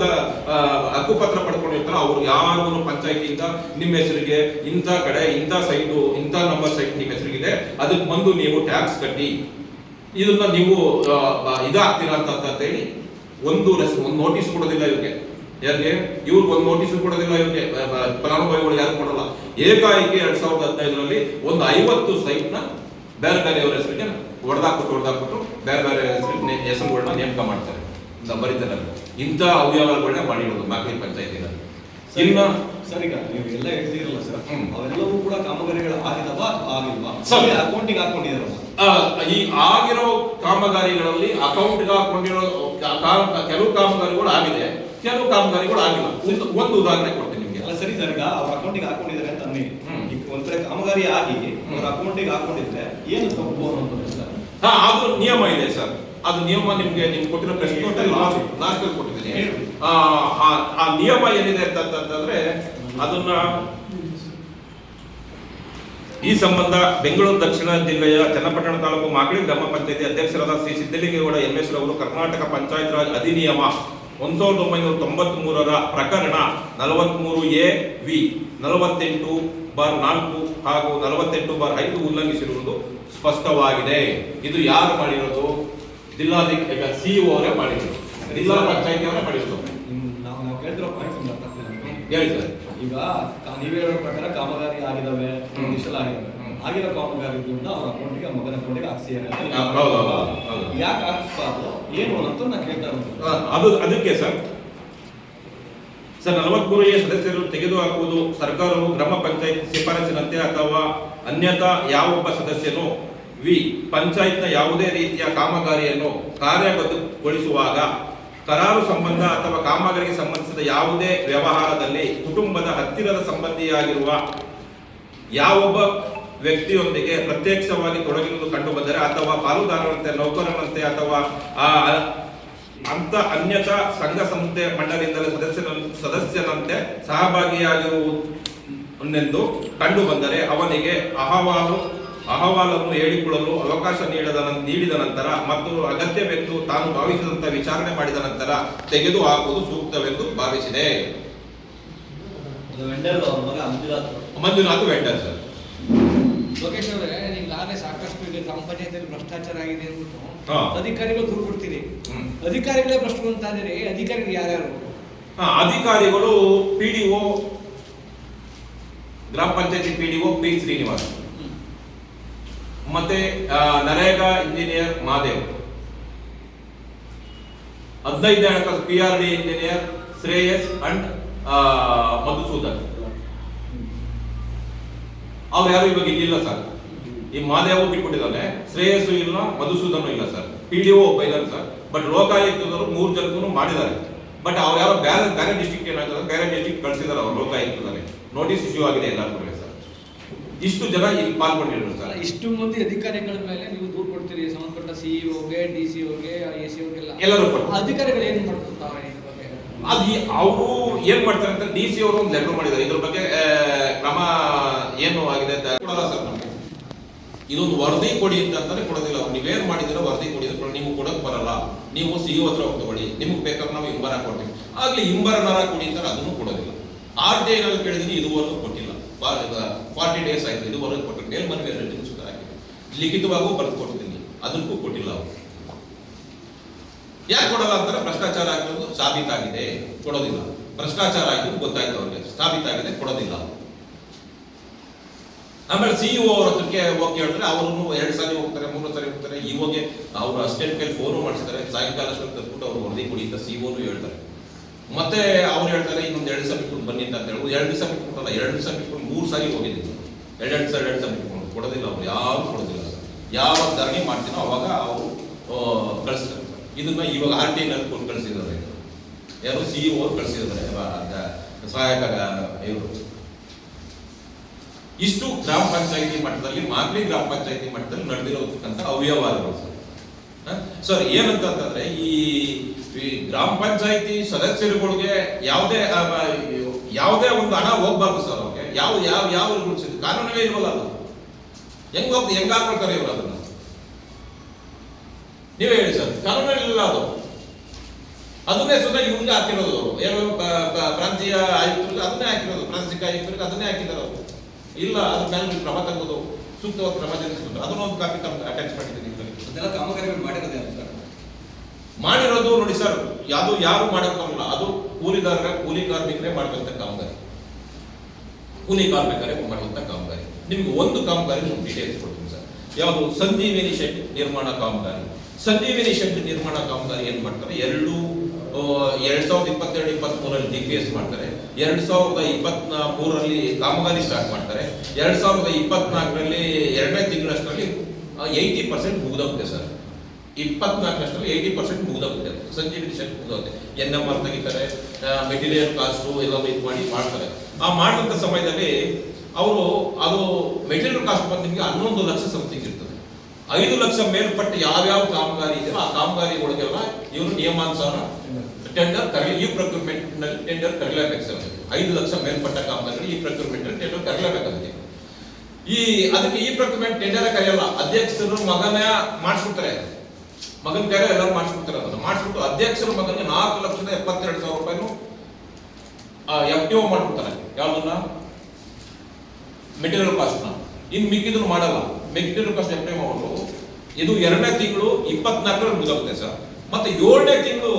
ಹಕ್ಕು ಪತ್ರ ಪಡ್ಕೊಂಡಿರ್ತಾರೋ, ಅವ್ರು ಯಾರಿಗೂ ಪಂಚಾಯತಿಯಿಂದ ನಿಮ್ಮ ಹೆಸರಿಗೆ ಇಂಥ ಕಡೆ, ಇಂಥ ಸೈಟು, ಇಂಥ ನಂಬರ್ ಸೈಟ್ ನಿಮ್ಮ ಹೆಸರಿಗಿದೆ, ಅದಕ್ಕೆ ಬಂದು ನೀವು ಟ್ಯಾಕ್ಸ್ ಕಟ್ಟಿ, ಇದನ್ನ ನೀವು ಇದಾಗ್ತೀರಾ ಅಂತ ಹೇಳಿ ಒಂದು ಒಂದು ನೋಟಿಸ್ ಕೊಡೋದಿಲ್ಲ ಇವ್ರಿಗೆ. ಯಾರಿಗೆ? ಇವ್ರು ಒಂದು ನೋಟಿಸ್ ಕೊಡೋದಿಲ್ಲ ಇವ್ರಿಗೆ ಫಲಾನುಭವಿಗಳು ಯಾರು ಕೊಡಲ್ಲ. ಏಕಾಏಕಿ ಎರಡ್ ಸಾವಿರದ ಹದಿನೈದರಲ್ಲಿ ಒಂದು ಐವತ್ತು ಸೈಟ್ನ ಬೇರೆ ಅವರ ಹೆಸರಿಗೆ ಹೊಡೆದಾಕ್ಬಿಟ್ಟು ಹೊಡೆದಾಕ್ಬಿಟ್ಟು ಬೇರೆ ಬೇರೆ ಹೆಸರು ಹೆಸರುಗಳನ್ನ ನೇಮಕ ಮಾಡ್ತಾರೆ. ಬರೀತಾರೆ. ಇಂಥ ಅವ್ಯವಹಾರಗಳನ್ನ ಮಾಡಿರೋದು ಮಾಗಡಿ ಪಂಚಾಯತಿನಲ್ಲಿ. ಇನ್ನ ಸರ್ ಈಗ ನೀವು ಎಲ್ಲ ಹೇಳ್ತೀರಲ್ಲ ಸರ್. ಅವೆಲ್ಲವೂ ಕೂಡ ಕಾಮಗಾರಿಗಳು ಆಗಿದವ? ಆಗಿಲ್ವಾ? ಸರ್. ಅಕೌಂಟಿಗೆ ಹಾಕೊಂಡಿದಾರಲ್ಲ ಈ ಆಗಿರೋ ಕಾಮಗಾರಿಗಳಲ್ಲಿ ಅಕೌಂಟ್ ಹಾಕೊಂಡಿರೋ ಕೆಲವು ಕಾಮಗಾರಿಗಳು ಆಗಿದೆ. ಕೆಲವು ಕಾಮಗಾರಿಗಳು ಆಗಿಲ್ಲ. ಒಂದು ಒಂದು ಉದಾಹರಣೆ ಕೊಡ್ತೀನಿ ನಿಮಗೆ. ಅಲ್ಲ ಸರಿ ಸರ್ ಈಗ ಅವ್ರ ಅಕೌಂಟಿಗೆ ಹಾಕೊಂಡಿದ್ದಾರೆ ಅಂತ ಅನ್ನಿ. ಈಗ ಒಂದ್ ಕಡೆ ಕಾಮಗಾರಿ ಆಗಿ ಅವ್ರ ಅಕೌಂಟಿಗೆ ಹಾಕೊಂಡಿದ್ರೆ ಏನು ತಪ್ಪು ಅನ್ನೋದು ಸರ್? ಹಾ ಅದು ನಿಯಮ ಇದೆ ಸರ್. ಅದು ನಿಯಮ ನಿಮ್ಗೆ ನಿಮ್ಗೆ ಕೊಟ್ಟಿರೋ ಪ್ರಶ್ನೆ ಲಾಸ್ಟ್ ಕೊಟ್ಟಿದ್ದೀನಿ. ಆ, ನಿಯಮ ಏನಿದೆ ಅಂತ ಅಂತಂದ್ರೆ ಅದನ್ನ ಈ ಸಂಬಂಧ ಬೆಂಗಳೂರು ದಕ್ಷಿಣ ಜಿಲ್ಲೆಯ ಚನ್ನಪಟ್ಟಣ ತಾಲೂಕು ಮಾಗಡಿ ಗ್ರಾಮ ಪಂಚಾಯತಿ ಅಧ್ಯಕ್ಷರಾದ ಶ್ರೀ ಸಿದ್ದಲಿಂಗೇಗೌಡ ಎಂ ಎಸ್ ರವರು ಕರ್ನಾಟಕ ಪಂಚಾಯತ್ ರಾಜ್ ಅಧಿನಿಯಮ ಒಂದ್ ಸಾವಿರದ ಒಂಬೈನೂರ ತೊಂಬತ್ತ್ ಮೂರರ ಪ್ರಕರಣ ನಲವತ್ತ್ಮೂರು ಎ ವಿ ನಲವತ್ತೆಂಟು ಬಾರ್ ನಾಲ್ಕು ಹಾಗೂ ನಲವತ್ತೆಂಟು ಬಾರ್ ಐದು ಉಲ್ಲಂಘಿಸಿರುವುದು ಸ್ಪಷ್ಟವಾಗಿದೆ. ಇದು ಯಾರು ಮಾಡಿರೋದು? ಜಿಲ್ಲಾಧಿಕಾರಿ ಸಿಇಒ ಅವರೇ ಮಾಡಿರೋದು. ಜಿಲ್ಲಾ ಪಂಚಾಯತಿ ಅವರೇ ಮಾಡಿರೋದು. ನಾವು ನಾವು ಕೇಳ್ತಿರೋ ಪಾಯಿಂಟ್ ಹೇಳಿ ಸರ್. ಈಗ ನೀವೇ ಹೇಳೋ ಪ್ರಕಾರ ಕಾಮಗಾರಿ ಆಗಿದಾವೆ ಹ್ಮ್. ಆಗಿರೋ ಕಾಮಗಾರಿದಿಂದ ಅವ್ರ ಅಕೌಂಟಿಗೆ ಮಗನ ಅಕೌಂಟಿಗೆ ಹಾಕ್ಸಿದ್ದಾರೆ. ಯಾಕೆ ಹಾಕ್ಸ್ಬಾರ್ದು ಏನು ಅಂತ ನಾನು ಕೇಳ್ತಾ ಇರೋದು ಅದು ಅದಕ್ಕೆ ಸರ್ ಸರ್ ನಲವತ್ಮೂರು ಎ ಸದಸ್ಯರು ತೆಗೆದುಹಾಕುವುದು ಸರ್ಕಾರವು ಗ್ರಾಮ ಪಂಚಾಯತ್ ಶಿಫಾರಸಿನಂತೆ ಅಥವಾ ಅನ್ಯಥಾ ಯಾವೊಬ್ಬ ಸದಸ್ಯನು ವಿ ಪಂಚಾಯತ್ನ ಯಾವುದೇ ರೀತಿಯ ಕಾಮಗಾರಿಯನ್ನು ಕಾರ್ಯಗತಗೊಳಿಸುವಾಗ ಕರಾರು ಸಂಬಂಧ ಅಥವಾ ಕಾಮಗಾರಿಗೆ ಸಂಬಂಧಿಸಿದ ಯಾವುದೇ ವ್ಯವಹಾರದಲ್ಲಿ ಕುಟುಂಬದ ಹತ್ತಿರದ ಸಂಬಂಧಿಯಾಗಿರುವ ಯಾವೊಬ್ಬ ವ್ಯಕ್ತಿಯೊಂದಿಗೆ ಪ್ರತ್ಯಕ್ಷವಾಗಿ ತೊಡಗಿರುವುದು ಕಂಡು ಬಂದರೆ ಅಥವಾ ಪಾಲುದಾರರಂತೆ ನೌಕರನಂತೆ ಅಥವಾ ಆ ಅಂತ ಅನ್ಯತಾ ಸಂಘ ಸಂಸ್ಥೆ ಮಂಡಳಿಯಿಂದಲೇ ಸದಸ್ಯನ ಸದಸ್ಯನಂತೆ ಸಹಭಾಗಿಯಾಗಿರುವುದೆಂದು ಕಂಡು ಬಂದರೆ ಅವನಿಗೆ ಅಹವಾಲು ಅಹವಾಲನ್ನು ಹೇಳಿಕೊಳ್ಳಲು ಅವಕಾಶ ನೀಡದ ನೀಡಿದ ನಂತರ ಮತ್ತು ಅಗತ್ಯವೆಂದು ತಾನು ಭಾವಿಸಿದಂತ ವಿಚಾರಣೆ ಮಾಡಿದ ನಂತರ ತೆಗೆದು ಹಾಕುವುದು ಸೂಕ್ತವೆಂದು ಭಾವಿಸಿದೆ. ಮಂಜುನಾಥ್ ವೆಂಡರ್ ಸರ್ ಲೋಕೇಶ್ ಅವರೇ ಈಗಾಗಲೇ ಸಾಕಷ್ಟು ಈಗ ಗ್ರಾಮ ಪಂಚಾಯತಿಯಲ್ಲಿ ಭ್ರಷ್ಟಾಚಾರ ಆಗಿದೆ ಅಂದ್ಬಿಟ್ಟು. ಅಧಿಕಾರಿಗಳು ದೂರು ಕೊಡ್ತೀರಿ. ಅಧಿಕಾರಿಗಳೇ ಭ್ರಷ್ಟರು ಅಂತ ಅಂದ್ರೆ ಅಧಿಕಾರಿಗಳು ಯಾರ್ಯಾರು? ಅಧಿಕಾರಿಗಳು ಪಿ ಡಿ ಒ ಗ್ರಾಮ ಪಂಚಾಯತಿ P D O P Srinivas. ಮತ್ತೆ ನರೇಗಾ ಇಂಜಿನಿಯರ್ ಮಹಾದೇವ್ ಹದಿನೈದನೇ ಹಣಕಾಸು P R D engineer Shreyas and Madhusudan. ಅವ್ರು ಯಾರು ಇವಾಗ ಇಲ್ಲಿಲ್ಲ ಸರ್ ಈ ಮಾದೇವ ಬಿಟ್ಬಿಟ್ಟಿದ್ದಾನೆ ಶ್ರೇಯಸ್ಸು ಇಲ್ಲ ಮಧುಸೂದನು ಇಲ್ಲ ಸರ್ ಪಿ ಡಿ ಒ ಒಬ್ಬ ಸರ್ ಬಟ್ ಲೋಕಾಯುಕ್ತದವರು ಮೂರು ಜನಕ್ಕೂ ಮಾಡಿದ್ದಾರೆ. ಬಟ್ ಅವ್ರು ಯಾರೋ ಬೇರೆ ಬೇರೆ ಡಿಸ್ಟಿಕ್ ಏನಾಗ್ತದೆ ಬೇರೆ ಡಿಸ್ಟಿಕ್ ಕಳಿಸಿದಾರೆ ಅವ್ರು ಲೋಕಾಯುಕ್ತದಲ್ಲಿ. ನೋಟಿಸ್ ಇಶ್ಯೂ ಆಗಿದೆ ಎಲ್ಲರಿಗೂ ಸರ್ ಇಷ್ಟು ಜನ ಇಲ್ಲಿ ಪಾಲ್ಗೊಂಡಿರೋರು ಸರ್ ಇಷ್ಟು ಮಂದಿ ಅಧಿಕಾರಿಗಳ ಮೇಲೆ ನೀವು ದೂರು ಕೊಡ್ತೀರಿ. ಸಂಬಂಧಪಟ್ಟ ಸಿಇಒಗೆ ಡಿ ಸಿ ಓಗೆ ಎ ಸಿ ಓಗೆಲ್ಲ ಎಲ್ಲರೂ. ಅಧಿಕಾರಿಗಳು ಏನು ಬಗ್ಗೆ ಅದು ಅವರು ಏನ್ ಮಾಡ್ತಾರೆ ಅಂತ ಡಿ ಸಿ ಅವರು ಒಂದು ಲೆಟರ್ ಮಾಡಿದ್ದಾರೆ. ಇದ್ರ ಬಗ್ಗೆ ಕ್ರಮ ಏನು ಆಗಿದೆ ಅಂತ ಕೊಡಲ್ಲ ಸರ್ ನಮಗೆ. ಇದೊಂದು ವರದಿ ಕೊಡಿ ಅಂತ ಕೊಡೋದಿಲ್ಲ. ಅವ್ರು ನೀವೇನ್ ಮಾಡಿದಿರೋ ವರದಿ ಕೊಡಿ. ನೀವು ಕೊಡಕ್ ಬರಲ್ಲ. ನೀವು ಸಿ ಹತ್ರ ಹೋಗಿ ತಗೊಳ್ಳಿ ನಿಮ್ಗೆ ಬೇಕಾದ್ರೆ ನಾವು ಇಂಬರ ಕೊಡ್ತೀವಿ. ಆಗ್ಲಿ ಹಿಂಬರನಾರ ಕೊಡಿ ಅಂತ ಅದನ್ನು ಕೊಡೋದಿಲ್ಲ. ಆರ್ ಟಿ ಐನಲ್ಲಿ ಕೇಳಿದೀನಿ ಇದುವರೆಗೂ ಕೊಟ್ಟಿಲ್ಲ. ಫಾರ್ಟಿ ಡೇಸ್ ಆಯ್ತು, ಇದುವರೆಗೂ ಕೊಟ್ಟಿಲ್ಲ. ರಿಟರ್ನ್ ಸುತ್ತ ಹಾಕಿದೆ ಲಿಖಿತವಾಗೂ ಬರೆದು ಕೊಟ್ಟಿದ್ದೀನಿ ಅದಕ್ಕೂ ಕೊಟ್ಟಿಲ್ಲ ಅವರು. ಯಾಕೆ ಕೊಡಲ್ಲ ಅಂತಾರೆ ಭ್ರಷ್ಟಾಚಾರ ಆಗಿರೋದು ಸಾಬೀತಾಗಿದೆ, ಕೊಡೋದಿಲ್ಲ. ಭ್ರಷ್ಟಾಚಾರ ಆಗಿರೋದು ಗೊತ್ತಾಯ್ತು ಅವ್ರಿಗೆ. ಸಾಬೀತಾಗಿದೆ, ಕೊಡೋದಿಲ್ಲ. ಆಮೇಲೆ ಸಿಇಒ ಅವ್ರ ಹತ್ರಕ್ಕೆ ಹೋಗಿ ಹೇಳಿದ್ರೆ ಅವರು ಎರಡು ಸಾರಿ ಹೋಗ್ತಾರೆ, ಮೂರು ಸಾರಿ ಹೋಗ್ತಾರೆ. ಇವಾಗೆ ಅವ್ರ ಅಸಿಸ್ಟೆಂಟ್ ಕೈಲಿ ಫೋನು ಮಾಡಿಸ್ತಾರೆ ಸಾಯಂಕಾಲ ಅಷ್ಟು ಕರ್ಬಿಟ್ಟು ಅವ್ರು ವರದಿ ಕೊಡಿ ಅಂತ ಸಿಇಒನು ಹೇಳ್ತಾರೆ. ಮತ್ತೆ ಅವ್ರು ಹೇಳ್ತಾರೆ, ಇನ್ನೊಂದು ಎರಡು ಸಾವಿರ ಬಿಟ್ಕೊಂಡು ಬನ್ನಿ ಅಂತ ಹೇಳಿ ಎರಡು ದಿವಸ ಬಿಟ್ಕೊಂಡಲ್ಲ ಎರಡು ದಿವಸ ಬಿಟ್ಕೊಂಡು ಮೂರು ಸಾರಿ ಹೋಗಿದ್ದೀನಿ. ಎರಡೆರಡು ಸಾವಿರ ಎರಡು ಸಾವಿರ ಬಿಟ್ಕೊಂಡು ಕೊಡೋದಿಲ್ಲ ಅವ್ರು. ಯಾರು ಕೊಡೋದಿಲ್ಲ. ಯಾವಾಗ ಯಾವ ಧರಣಿ ಮಾಡ್ತೀನೋ ಅವಾಗ ಅವರು ಕಳಿಸ್ತಾರೆ. ಇದನ್ನ ಇವಾಗ ಆರ್ ಟಿ ನಲ್ಲಿ ಕೊಟ್ಟು ಕಳಿಸಿದ್ದಾರೆ. ಯಾರು ಸಿ ಇ ಓರ್ ಕಳಿಸಿದ್ದಾರೆ. ಸಹಾಯಕ ಇವರು. ಇಷ್ಟು ಗ್ರಾಮ ಪಂಚಾಯತಿ ಮಟ್ಟದಲ್ಲಿ, ಮಾಗಡಿ ಗ್ರಾಮ ಪಂಚಾಯತಿ ಮಟ್ಟದಲ್ಲಿ ನಡೆದಿರೋದಕ್ಕಂತ ಅವ್ಯವಹಾರಗಳು ಸರ್. ಏನಂತಂದ್ರೆ ಈ ಗ್ರಾಮ ಪಂಚಾಯತಿ ಸದಸ್ಯರುಗಳಿಗೆ ಯಾವುದೇ ಯಾವುದೇ ಒಂದು ಹಣ ಹೋಗ್ಬಾರ್ದು ಸರ್ ಅವ್ರಿಗೆ. ಯಾವ ಯಾವ ಯಾವ ರೂಲ್ಸ್ ಇಲ್ವಲ್ಲ ಅದು? ಹೆಂಗ್ ಹೋಗ್ ಹೆಂಗ್ ಹಾಕೊಳ್ತಾರೆ ಅದನ್ನ ನೀವೇ ಹೇಳಿ ಸರ್ ಕಾನೂನಲ್ಲಿ ಅದು. ಅದನ್ನೇ ಸುಧಾ ಇವ್ರಿಗೆ ಹಾಕಿರೋದು ಅವರು. ಏನು ಪ್ರಾಂತೀಯ ಆಯುಕ್ತರಿಗೆ ಅದನ್ನೇ ಹಾಕಿರೋದು ಪ್ರಾಂತಿಕ ಆಯುಕ್ತರಿಗೆ ಅದನ್ನೇ ಹಾಕಿದ್ದಾರೆ ಅವರು. ಇಲ್ಲ ಅದ್ರ ಮೇಲೆ ಕ್ರಮ ತಗೋದು ಸೂಕ್ತವಾದ ಕ್ರಮ ಜನಿಸ್ಕೊಂಡು ಅದನ್ನ ಒಂದು ಕಾಪಿ ಅಟ್ಯಾಚ್ ಮಾಡಿದ್ದೀನಿ. ಅದೆಲ್ಲ ಕಾಮಗಾರಿಗಳು ಮಾಡಿರೋದೇ ಅಂತ ಮಾಡಿರೋದು ನೋಡಿ ಸರ್ ಯಾವುದು ಯಾರು ಮಾಡಕ್ಕಾಗಲ್ಲ. ಅದು ಕೂಲಿದಾರರ ಕೂಲಿ ಕಾರ್ಮಿಕರೇ ಮಾಡುವಂತ ಕಾಮಗಾರಿ. ಕೂಲಿ ಕಾರ್ಮಿಕರೇ ಮಾಡುವಂತ ಕಾಮಗಾರಿ. ನಿಮ್ಗೆ ಒಂದು ಕಾಮಗಾರಿ ನಿಮ್ಗೆ ಡೀಟೇಲ್ಸ್ ಕೊಡ್ತೀನಿ ಸರ್. ಯಾವುದು ಸಂಜೀವಿನಿ ಶೆಡ್ ನಿರ್ಮಾಣ ಕಾಮಗಾರಿ. ಸಂಜೀವಿನಿ ಶಕ್ತಿ ನಿರ್ಮಾಣ ಕಾಮಗಾರಿ ಏನ್ ಮಾಡ್ತಾರೆ? ಎರಡು ಎರಡ್ ಸಾವಿರದ ಇಪ್ಪತ್ತೆರಡು ಇಪ್ಪತ್ತ್ ಮೂರಲ್ಲಿ ಡಿ ಪಿ ಎಸ್ ಮಾಡ್ತಾರೆ. ಎರಡ್ ಸಾವಿರದ ಇಪ್ಪತ್ನ ಮೂರರಲ್ಲಿ ಕಾಮಗಾರಿ ಸ್ಟಾರ್ಟ್ ಮಾಡ್ತಾರೆ. ಎರಡ್ ಸಾವಿರದ ಇಪ್ಪತ್ನಾಲ್ಕರಲ್ಲಿ, ಎರಡನೇ ತಿಂಗಳಷ್ಟರಲ್ಲಿ ಏಯ್ಟಿ ಪರ್ಸೆಂಟ್ ಮುಗಿದೋಗುತ್ತೆ ಸರ್. ಇಪ್ಪತ್ನಾಲ್ಕರಷ್ಟರಲ್ಲಿ ಏಯ್ಟಿ ಪರ್ಸೆಂಟ್ ಮುಗಿದೋಗುತ್ತೆ. ಸಂಜೀವಿನಿ ಶಕ್ತಿ ಮುಗಿದೋಗುತ್ತೆ. ಎನ್ ಎಂ ಆರ್ ತೆಗಿತಾರೆ ಮೆಟೀರಿಯಲ್ ಕಾಸ್ಟು ಎಲ್ಲ ಇದು ಮಾಡಿ ಮಾಡ್ತಾರೆ. ಆ ಮಾಡಿದಂಥ ಸಮಯದಲ್ಲಿ ಅವರು, ಅದು ಮೆಟೀರಿಯಲ್ ಕಾಸ್ಟ್ ಬಂದು ನಿಮಗೆ ಹನ್ನೊಂದು ಲಕ್ಷ ಸಮಥಿಂಗ್ ಇರ್ತದೆ. ಐದು ಲಕ್ಷ ಮೇಲ್ಪಟ್ಟ ಯಾವ್ಯಾವ ಕಾಮಗಾರಿ ಇದೆಯೋ ಆ ಕಾಮಗಾರಿ ಒಳಗೆಲ್ಲ ಇವರು ನಿಯಮಾನುಸಾರ ಟೆಂಡರ್ ಕರಲಿ, ಈ ಪ್ರೊಕ್ಯೂರ್ಮೆಂಟ್ನಲ್ಲಿ ಟೆಂಡರ್ ಕರಲೇಬೇಕು ಸರ್. ಐದು ಲಕ್ಷ ಮೇಲ್ಪಟ್ಟ ಕಾಮಗಾರಿ ಈ ಪ್ರೊಕ್ಯೂರ್ಮೆಂಟ್ನಲ್ಲಿ ಟೆಂಡರ್ ಕರಲೇಬೇಕಾಗುತ್ತೆ ಈ, ಅದಕ್ಕೆ ಈ ಪ್ರೊಕ್ಯೂರ್ಮೆಂಟ್ ಟೆಂಡರ್ ಕರೆಯಲ್ಲ, ಅಧ್ಯಕ್ಷರು ಮಗನ ಮಾಡಿಸ್ಬಿಡ್ತಾರೆ. ಮಗನ ಕರೆ ಎಲ್ಲರೂ ಮಾಡಿಸ್ಬಿಡ್ತಾರೆ ಅದನ್ನು. ಮಾಡಿಸ್ಬಿಟ್ಟು ಅಧ್ಯಕ್ಷರ ಮಗನಿಗೆ ನಾಲ್ಕು ಲಕ್ಷದ ಎಪ್ಪತ್ತೆರಡು ಸಾವಿರ ರೂಪಾಯಿನು ಎಫ್ ಟಿ ಒ ಮಾಡ್ಬಿಡ್ತಾರೆ. ಯಾವ್ದನ್ನ? ಮೆಟೀರಿಯಲ್ ಕಾಸ್ಟ್ನ ಇನ್ನು ಮಿಕ್ಕಿದ್ರು ಮಾಡಲ್ಲ. ಕಾಸ್ಟ್ ಅಪ್ಲೈ ಮಾಡೋದು ಇದು ಎರಡನೇ ತಿಂಗಳು ಇಪ್ಪತ್ನಾಲ್ಕರಲ್ಲಿ ಮುಗಿದೋಗುತ್ತೆ ಸರ್. ಮತ್ತೆ ಏಳನೇ ತಿಂಗಳು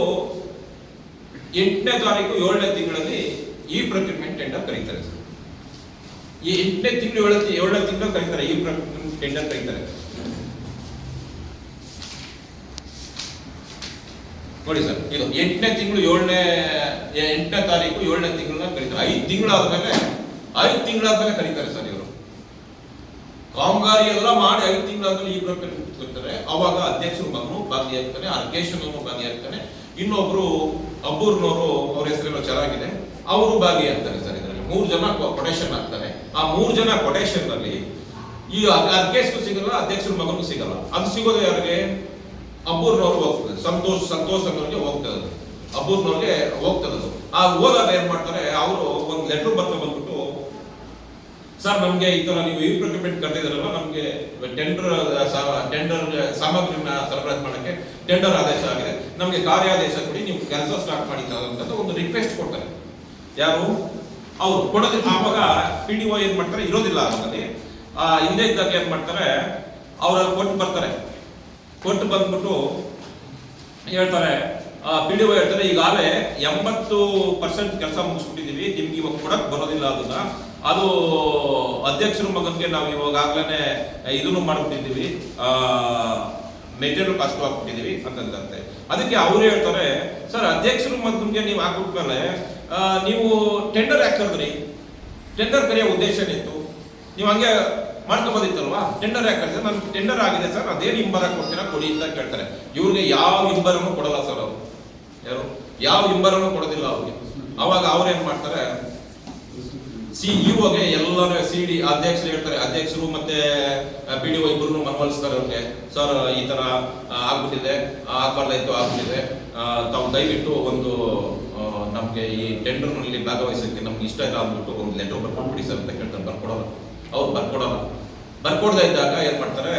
ಎಂಟನೇ ತಾರೀಕು ಏಳನೇ ತಿಂಗಳಲ್ಲಿ ಈ ಪ್ರೊಕ್ಯೂರ್ಮೆಂಟ್ ಟೆಂಡರ್ ಕರೀತಾರೆ ಸರ್. ಈ ಎಂಟನೇ ತಿಂಗಳು ಏಳನೇ ಏಳನೇ ತಿಂಗಳು ಕರೀತಾರೆ, ಈ ಪ್ರೊಕ್ಯೂರ್ಮೆಂಟ್ ಟೆಂಡರ್ ಕರೀತಾರೆ. ನೋಡಿ ಸರ್, ಇದು ಎಂಟನೇ ತಿಂಗಳು ಏಳನೇ, ಎಂಟನೇ ತಾರೀಕು ಏಳನೇ ತಿಂಗಳನ್ನ ಕರೀತಾರೆ. ಐದು ತಿಂಗಳಾದ್ಮೇಲೆ ಐದು ತಿಂಗಳಾದ್ಮೇಲೆ ಕರೀತಾರೆ ಸರ್ ಇವರು. ಕಾಮಗಾರಿ ಎಲ್ಲ ಮಾಡಿ ಐದು ತಿಂಗಳಾದ್ಮೇಲೆ ಈ ಪ್ರೊಕ್ಯೂರ್ಮೆಂಟ್ ಕೂತ್ಕೊಳ್ತಾರೆ. ಅವಾಗ ಅಧ್ಯಕ್ಷರು ಮಗನು ಭಾಗಿಯಾಗ್ತಾನೆ ಅರ್ಕೇಶನವನು ಭಾಗಿಯಾಗ್ತಾನೆ ಇನ್ನೊಬ್ರು ಅಬ್ಬೂರ್ನವರು ಅವ್ರ ಹೆಸರೆಲ್ಲ ಚೆನ್ನಾಗಿದೆ. ಅವರು ಭಾಗಿಯಾಗ್ತಾರೆ ಸರ್ ಇದರಲ್ಲಿ. ಮೂರು ಜನ ಕೊಟೇಶನ್ ಆಗ್ತಾರೆ ಆ ಮೂರು ಜನ ಕೊಟೇಶನ್ನಲ್ಲಿ ಈ ಅರ್ಕೇಶ್ಗೂ ಸಿಗಲ್ಲ, ಅಧ್ಯಕ್ಷರ ಮಗನಿಗೂ ಸಿಗಲ್ಲ. ಅದು ಸಿಗೋದು ಯಾರಿಗೆ? ಅಬ್ಬೂರ್ನವ್ರು ಹೋಗ್ತದೆ. ಸಂತೋಷ್ ಸಂತೋಷ್ ಅನ್ನೋರಿಗೆ ಹೋಗ್ತದೆ. ಅಬ್ಬೂರ್ನವ್ರಿಗೆ ಹೋಗ್ತದೆ ಅದು. ಆ ಹೋದಾಗ ಏನ್ ಮಾಡ್ತಾರೆ, ಅವರು ಒಂದು ಲೆಟರ್ ಬರ್ತಾ ಬಂದ್ಬಿಟ್ಟು ಸರ್, ನಮಗೆ ಈ ತರ ನೀವು ಈ ಪ್ರೊಕ್ಯೂರ್ಮೆಂಟ್ ಕರೆದಿದ್ರಲ್ಲ ನಮಗೆ ಟೆಂಡರ್ ಟೆಂಡರ್ ಸಾಮಗ್ರಿನ ಸರಬರಾಜು ಮಾಡಕ್ಕೆ ಟೆಂಡರ್ ಆದೇಶ ಆಗಿದೆ. ನಮ್ಗೆ ಕಾರ್ಯಾದೇಶ ಕೊಡಿ, ನೀವು ಕೆಲಸ ಸ್ಟಾರ್ಟ್ ಮಾಡಿ ಅಂತ ಒಂದು ರಿಕ್ವೆಸ್ಟ್ ಕೊಡ್ತಾರೆ. ಯಾರು? ಅವರು. ಕೊಡೋದು ಆವಾಗ ಪಿ ಡಿ ಒ ಏನು ಮಾಡ್ತಾರೆ? ಇರೋದಿಲ್ಲ ಅದರಲ್ಲಿ ಹಿಂದೆ ಇದ್ದಾಗ ಏನು ಮಾಡ್ತಾರೆ? ಅವರಲ್ಲಿ ಕೊಟ್ಟು ಬರ್ತಾರೆ. ಕೊಟ್ಟು ಬಂದ್ಬಿಟ್ಟು ಹೇಳ್ತಾರೆ. ಪಿ ಡಿ ಒ ಹೇಳ್ತಾರೆ, ಈಗಾಗಲೇ ಎಂಬತ್ತು ಪರ್ಸೆಂಟ್ ಕೆಲಸ ಮುಗಿಸ್ಬಿಟ್ಟಿದ್ದೀವಿ, ನಿಮ್ಗೆ ಇವಾಗ ಕೊಡಕ್ ಬರೋದಿಲ್ಲ ಅದನ್ನ ಅದು ಅಧ್ಯಕ್ಷರ ಮಗನ್ಗೆ ನಾವು ಇವಾಗಲೇ ಇದನ್ನು ಮಾಡ್ಬಿಟ್ಟಿದ್ದೀವಿ. ಮೆಟೀರಿಯಲ್ ಕಾಸ್ಟ್ ಹಾಕ್ಬಿಟ್ಟಿದ್ದೀವಿ ಅಂತಂದಂತೆ ಅದಕ್ಕೆ ಅವರು ಹೇಳ್ತಾರೆ, ಸರ್, ಅಧ್ಯಕ್ಷರ ಮಗನ್ಗೆ ನೀವು ಹಾಕ್ಬಿಟ್ಮೇಲೆ ನೀವು ಟೆಂಡರ್ ಯಾಕೆ ಕರೆದ್ರಿ? ಟೆಂಡರ್ ಕರೆಯೋ ಉದ್ದೇಶ ಏನಿತ್ತು? ನೀವು ಹಂಗೆ ಮಾಡ್ಕೊಬೋದಿತ್ತಲ್ವಾ? ಟೆಂಡರ್ ಯಾಕೆ ಕರೆದ್ರೆ? ಟೆಂಡರ್ ಆಗಿದೆ ಸರ್ ಅದೇನು ಹಿಂಬರ ಕೊಡ್ತೀರಾ, ಕೊಡಿ ಅಂತ ಕೇಳ್ತಾರೆ. ಇವ್ರಿಗೆ ಯಾವ ಹಿಂಬರವೂ ಕೊಡಲ್ಲ ಸರ್ ಅವರು. ಯಾರು? ಯಾವ ಹಿಂಬರವೂ ಕೊಡೋದಿಲ್ಲ ಅವ್ರಿಗೆ. ಅವಾಗ ಏನು ಮಾಡ್ತಾರೆ ಸಿ ಇಒಗೆ ಎಲ್ಲರೂ ಸಿ ಡಿ ಅಧ್ಯಕ್ಷರು ಹೇಳ್ತಾರೆ, ಅಧ್ಯಕ್ಷರು ಮತ್ತೆ ಪಿ ಡಿ ಒ ಇಬ್ಬರು ಮನವೊಲಿಸ್ತಾರೆ ಅವ್ರಿಗೆ. ಸರ್, ಈ ತರ ಆಗ್ಬಿಟ್ಟಿದೆ ಆಗ್ಬಿಟ್ಟಿದೆ ಆಗ್ಬಾರ್ದಾಯ್ತು ಆಗ್ಬಿಟ್ಟಿದೆ. ತಾವು ದಯವಿಟ್ಟು ಒಂದು ನಮಗೆ ಈ ಟೆಂಡರ್ನಲ್ಲಿ ಭಾಗವಹಿಸಕ್ಕೆ ನಮ್ಗೆ ಇಷ್ಟ ಇಲ್ಲ ಅಂದ್ಬಿಟ್ಟು ಒಂದು ಲೆಟರ್ ಬರ್ಕೊಂಡ್ಬಿಡಿ ಸರ್ ಅಂತ ಕೇಳ್ತಾರೆ, ಬರ್ಕೊಡೋಲ್ಲ. ಅವ್ರು ಬರ್ಕೊಡೋಲ್ಲ. ಬರ್ಕೊಡ್ತಾ ಇದ್ದಾಗ ಏನ್ ಮಾಡ್ತಾರೆ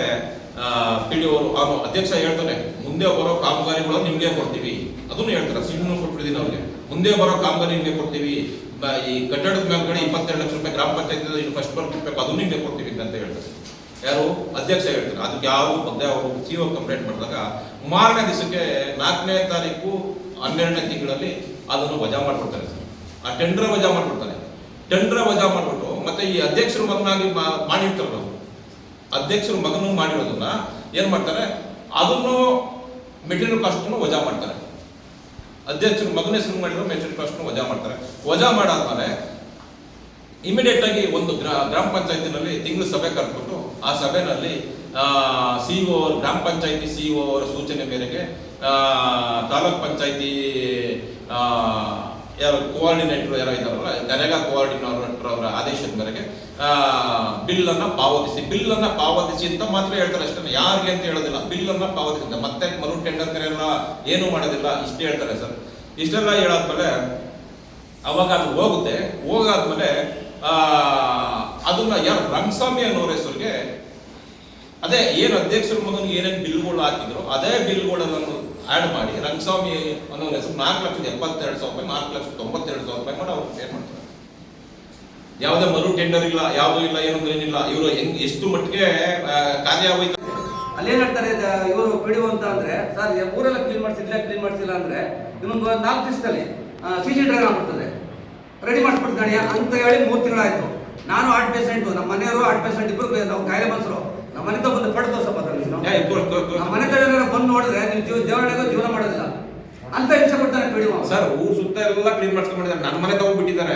ಪಿ ಡಿ ಅವರು ಅವನು ಅಧ್ಯಕ್ಷ ಹೇಳ್ತಾರೆ, ಮುಂದೆ ಬರೋ ಕಾಮಗಾರಿಗಳು ನಿಮಗೆ ಕೊಡ್ತೀವಿ. ಅದನ್ನು ಹೇಳ್ತಾರೆ ಸಿಣ್ಣು ಕೊಟ್ಬಿಟ್ಟಿದ್ದೀನಿ ಅವ್ರಿಗೆ. ಮುಂದೆ ಬರೋ ಕಾಮಗಾರಿ ನಿಮಗೆ ಕೊಡ್ತೀವಿ. ಈ ಕಟ್ಟಡದ ಮೇಲ್ಗಡೆ ಇಪ್ಪತ್ತೆರಡು ಲಕ್ಷ ರೂಪಾಯಿ ಗ್ರಾಮ ಪಂಚಾಯತ್ ಫಸ್ಟ್ ಬರ್ಬೇಕು ಅದು ನಿಮಗೆ ಕೊಡ್ತೀವಿ ಅಂತ ಹೇಳ್ತಾರೆ. ಯಾರು? ಅಧ್ಯಕ್ಷ ಹೇಳ್ತಾರೆ. ಅದಕ್ಕೆ ಯಾವ ಬಗ್ಗೆ ಅವರು ಸಿ ಒ ಕಂಪ್ಲೇಂಟ್ ಮಾಡಿದಾಗ ಮಾರನೇ ದಿವಸಕ್ಕೆ ನಾಲ್ಕನೇ ತಾರೀಕು ಹನ್ನೆರಡನೇ ತಿಂಗಳಲ್ಲಿ ಅದನ್ನು ವಜಾ ಮಾಡಿಬಿಡ್ತಾರೆ ಸರ್. ಆ ಟೆಂಡರ್ ವಜಾ ಮಾಡಿಬಿಡ್ತಾರೆ. ಟೆಂಡರ್ ವಜಾ ಮಾಡಿಬಿಟ್ಟು ಮತ್ತೆ ಈ ಅಧ್ಯಕ್ಷರ ಮಗನಾಗಿ ಮಾಡಿರ್ತಾರೆ ಅವರು. ಅಧ್ಯಕ್ಷರ ಮಗನು ಮಾಡಿರೋದನ್ನ ಏನ್ ಮಾಡ್ತಾರೆ? ಅದನ್ನು ಮೆಟೀರಿಯಲ್ ಕಾಸ್ಟ್ ವಜಾ ಮಾಡ್ತಾರೆ. ಅಧ್ಯಕ್ಷರ ಮಗನ ಹೆಸರು ಮಾಡಿದ್ರು ಮೆಟೀರಿಯಲ್ ಟ್ರಸ್ಟ್ ವಜಾ ಮಾಡ್ತಾರೆ. ವಜಾ ಮಾಡಾದ್ಮೇಲೆ ಇಮಿಡಿಯೇಟ್ ಆಗಿ ಒಂದು ಗ್ರಾ- ಗ್ರಾಮ ಪಂಚಾಯತಿನಲ್ಲಿ ತಿಂಗಳು ಸಭೆ ಕರೆದ್ಬಿಟ್ಟು ಆ ಸಭೆನಲ್ಲಿ ಸಿಇಒ ಗ್ರಾಮ ಪಂಚಾಯತಿ ಸಿಇಒ ಅವರ ಸೂಚನೆ ಮೇರೆಗೆ ತಾಲೂಕ್ ಪಂಚಾಯತಿ ಯಾರು ಕೋಆರ್ಡಿನೇಟರ್ ಯಾರೋ ಇದ್ದಾರಲ್ಲ, ನರೇಗಾ ಕೋಆರ್ಡಿನೇಟರ್ ಅವರ ಆದೇಶದ ಮೇರೆಗೆ ಬಿಲ್ ಅನ್ನ ಪಾವತಿಸಿ ಬಿಲ್ ಅನ್ನ ಪಾವತಿಸಿ ಅಂತ ಮಾತ್ರ ಹೇಳ್ತಾರೆ ಅಷ್ಟೇ, ಯಾರಿಗೆ ಅಂತ ಹೇಳೋದಿಲ್ಲ. ಬಿಲ್ ಅನ್ನ ಪಾವತಿಸಿ ಮತ್ತೆ ಮರು ಟೆಂಡರ್ ಕರೆಯಲ್ಲ, ಏನು ಮಾಡೋದಿಲ್ಲ, ಇಷ್ಟೇ ಹೇಳ್ತಾರೆ ಸರ್. ಇಷ್ಟೆಲ್ಲ ಹೇಳಾದ್ಮೇಲೆ ಅವಾಗ ಅದು ಹೋಗುತ್ತೆ. ಹೋಗಾದ್ಮೇಲೆ ಅದನ್ನ ಯಾರು ರಂಗಸ್ವಾಮಿ ಅನ್ನೋರ ಹೆಸರಿಗೆ ಅದೇ ಏನು ಅಧ್ಯಕ್ಷರ ಮಗನಿಗೆ ಏನೇನು ಬಿಲ್ಗಳು ಹಾಕಿದ್ರು ಅದೇ ಬಿಲ್ಗಳನ್ನು ಆಡ್ ಮಾಡಿ ರಂಗಸ್ವಾಮಿ ಅನ್ನೋ ಹೆಸರು ನಾಲ್ಕು ಲಕ್ಷದ ಎಪ್ಪತ್ತೆರಡು ಸಾವಿರ ರೂಪಾಯಿ ನಾಲ್ಕು ಲಕ್ಷದ ತೊಂಬತ್ತೆರಡು ಸಾವಿರ ರೂಪಾಯಿ ಮಾಡಿ ಅವ್ರು ಪೇ ಮಾಡ್ತಾರೆ. ಯಾವುದೇ ಮರು ಟೆಂಡರ್ ಇಲ್ಲ ಯಾವುದೂ ಇಲ್ಲ ಏನಂದ್ರೆ ಏನಿಲ್ಲ ಇವರು ಹೆಂಗ್ ಎಷ್ಟು ಮಟ್ಟಿಗೆ ಆ, ಕಾರ್ಯ ಆಗೋಯ್ತು ಅಲ್ಲೇನ್ ಹೇಳ್ತಾರೆ ಇವರು ಅಂತ ಅಂದ್ರೆ ಸರ್ ಊರೆಲ್ಲ ಕ್ಲೀನ್ ಮಾಡಿಸಿದ್ರೆ ಕ್ಲೀನ್ ಮಾಡಿಸಿಲ್ಲ ಅಂದ್ರೆ ಇನ್ನೊಂದು ನಾಲ್ಕು ದಿವಸದಲ್ಲಿ ಸಿ ಸಿ ಡ್ರೈವ್ ಆಗ್ಬಿಡ್ತದೆ ರೆಡಿ ಮಾಡಿಸ್ಬಿಡ್ತಾನೆ ಅಂತ ಹೇಳಿ ಮೂರು ತಿಂಗಳಾಯಿತು. ನಾನು ಆರ್ಟ್ ಪೇಷಂಟ್ ನಮ್ಮ ಮನೆಯವರು ಆರ್ಟ್ ಪೇಷಂಟ್ ಇಬ್ಬರು ನಾವು ಕಾಯಿಲೆ ಮನ್ಸರು. ನಮ್ಮ ಮನೆ ಬಂದು ಪಡೆದು ಸ್ವಲ್ಪ. ನಮ್ಮ ಮನೆ ಕಡೆ ಬಂದು ನೋಡಿದ್ರೆ ನೀವು ಜೀವ ದೇವಳಿಗೂ ಜೀವನ ಮಾಡೋದಿಲ್ಲ. ಅಂತ ಇಚ್ಛೆ ಪಡ್ತಾನೆ ಸರ್ ಊರು ಸುತ್ತ ಎಲ್ಲ ಕ್ಲೀನ್ ಮಾಡ್ಸ್ಕೊಂಡಿದ್ದಾರೆ ನನ್ನ ಮನೆ ತಗೊಂಡ್ಬಿಟ್ಟಿದ್ದಾರೆ.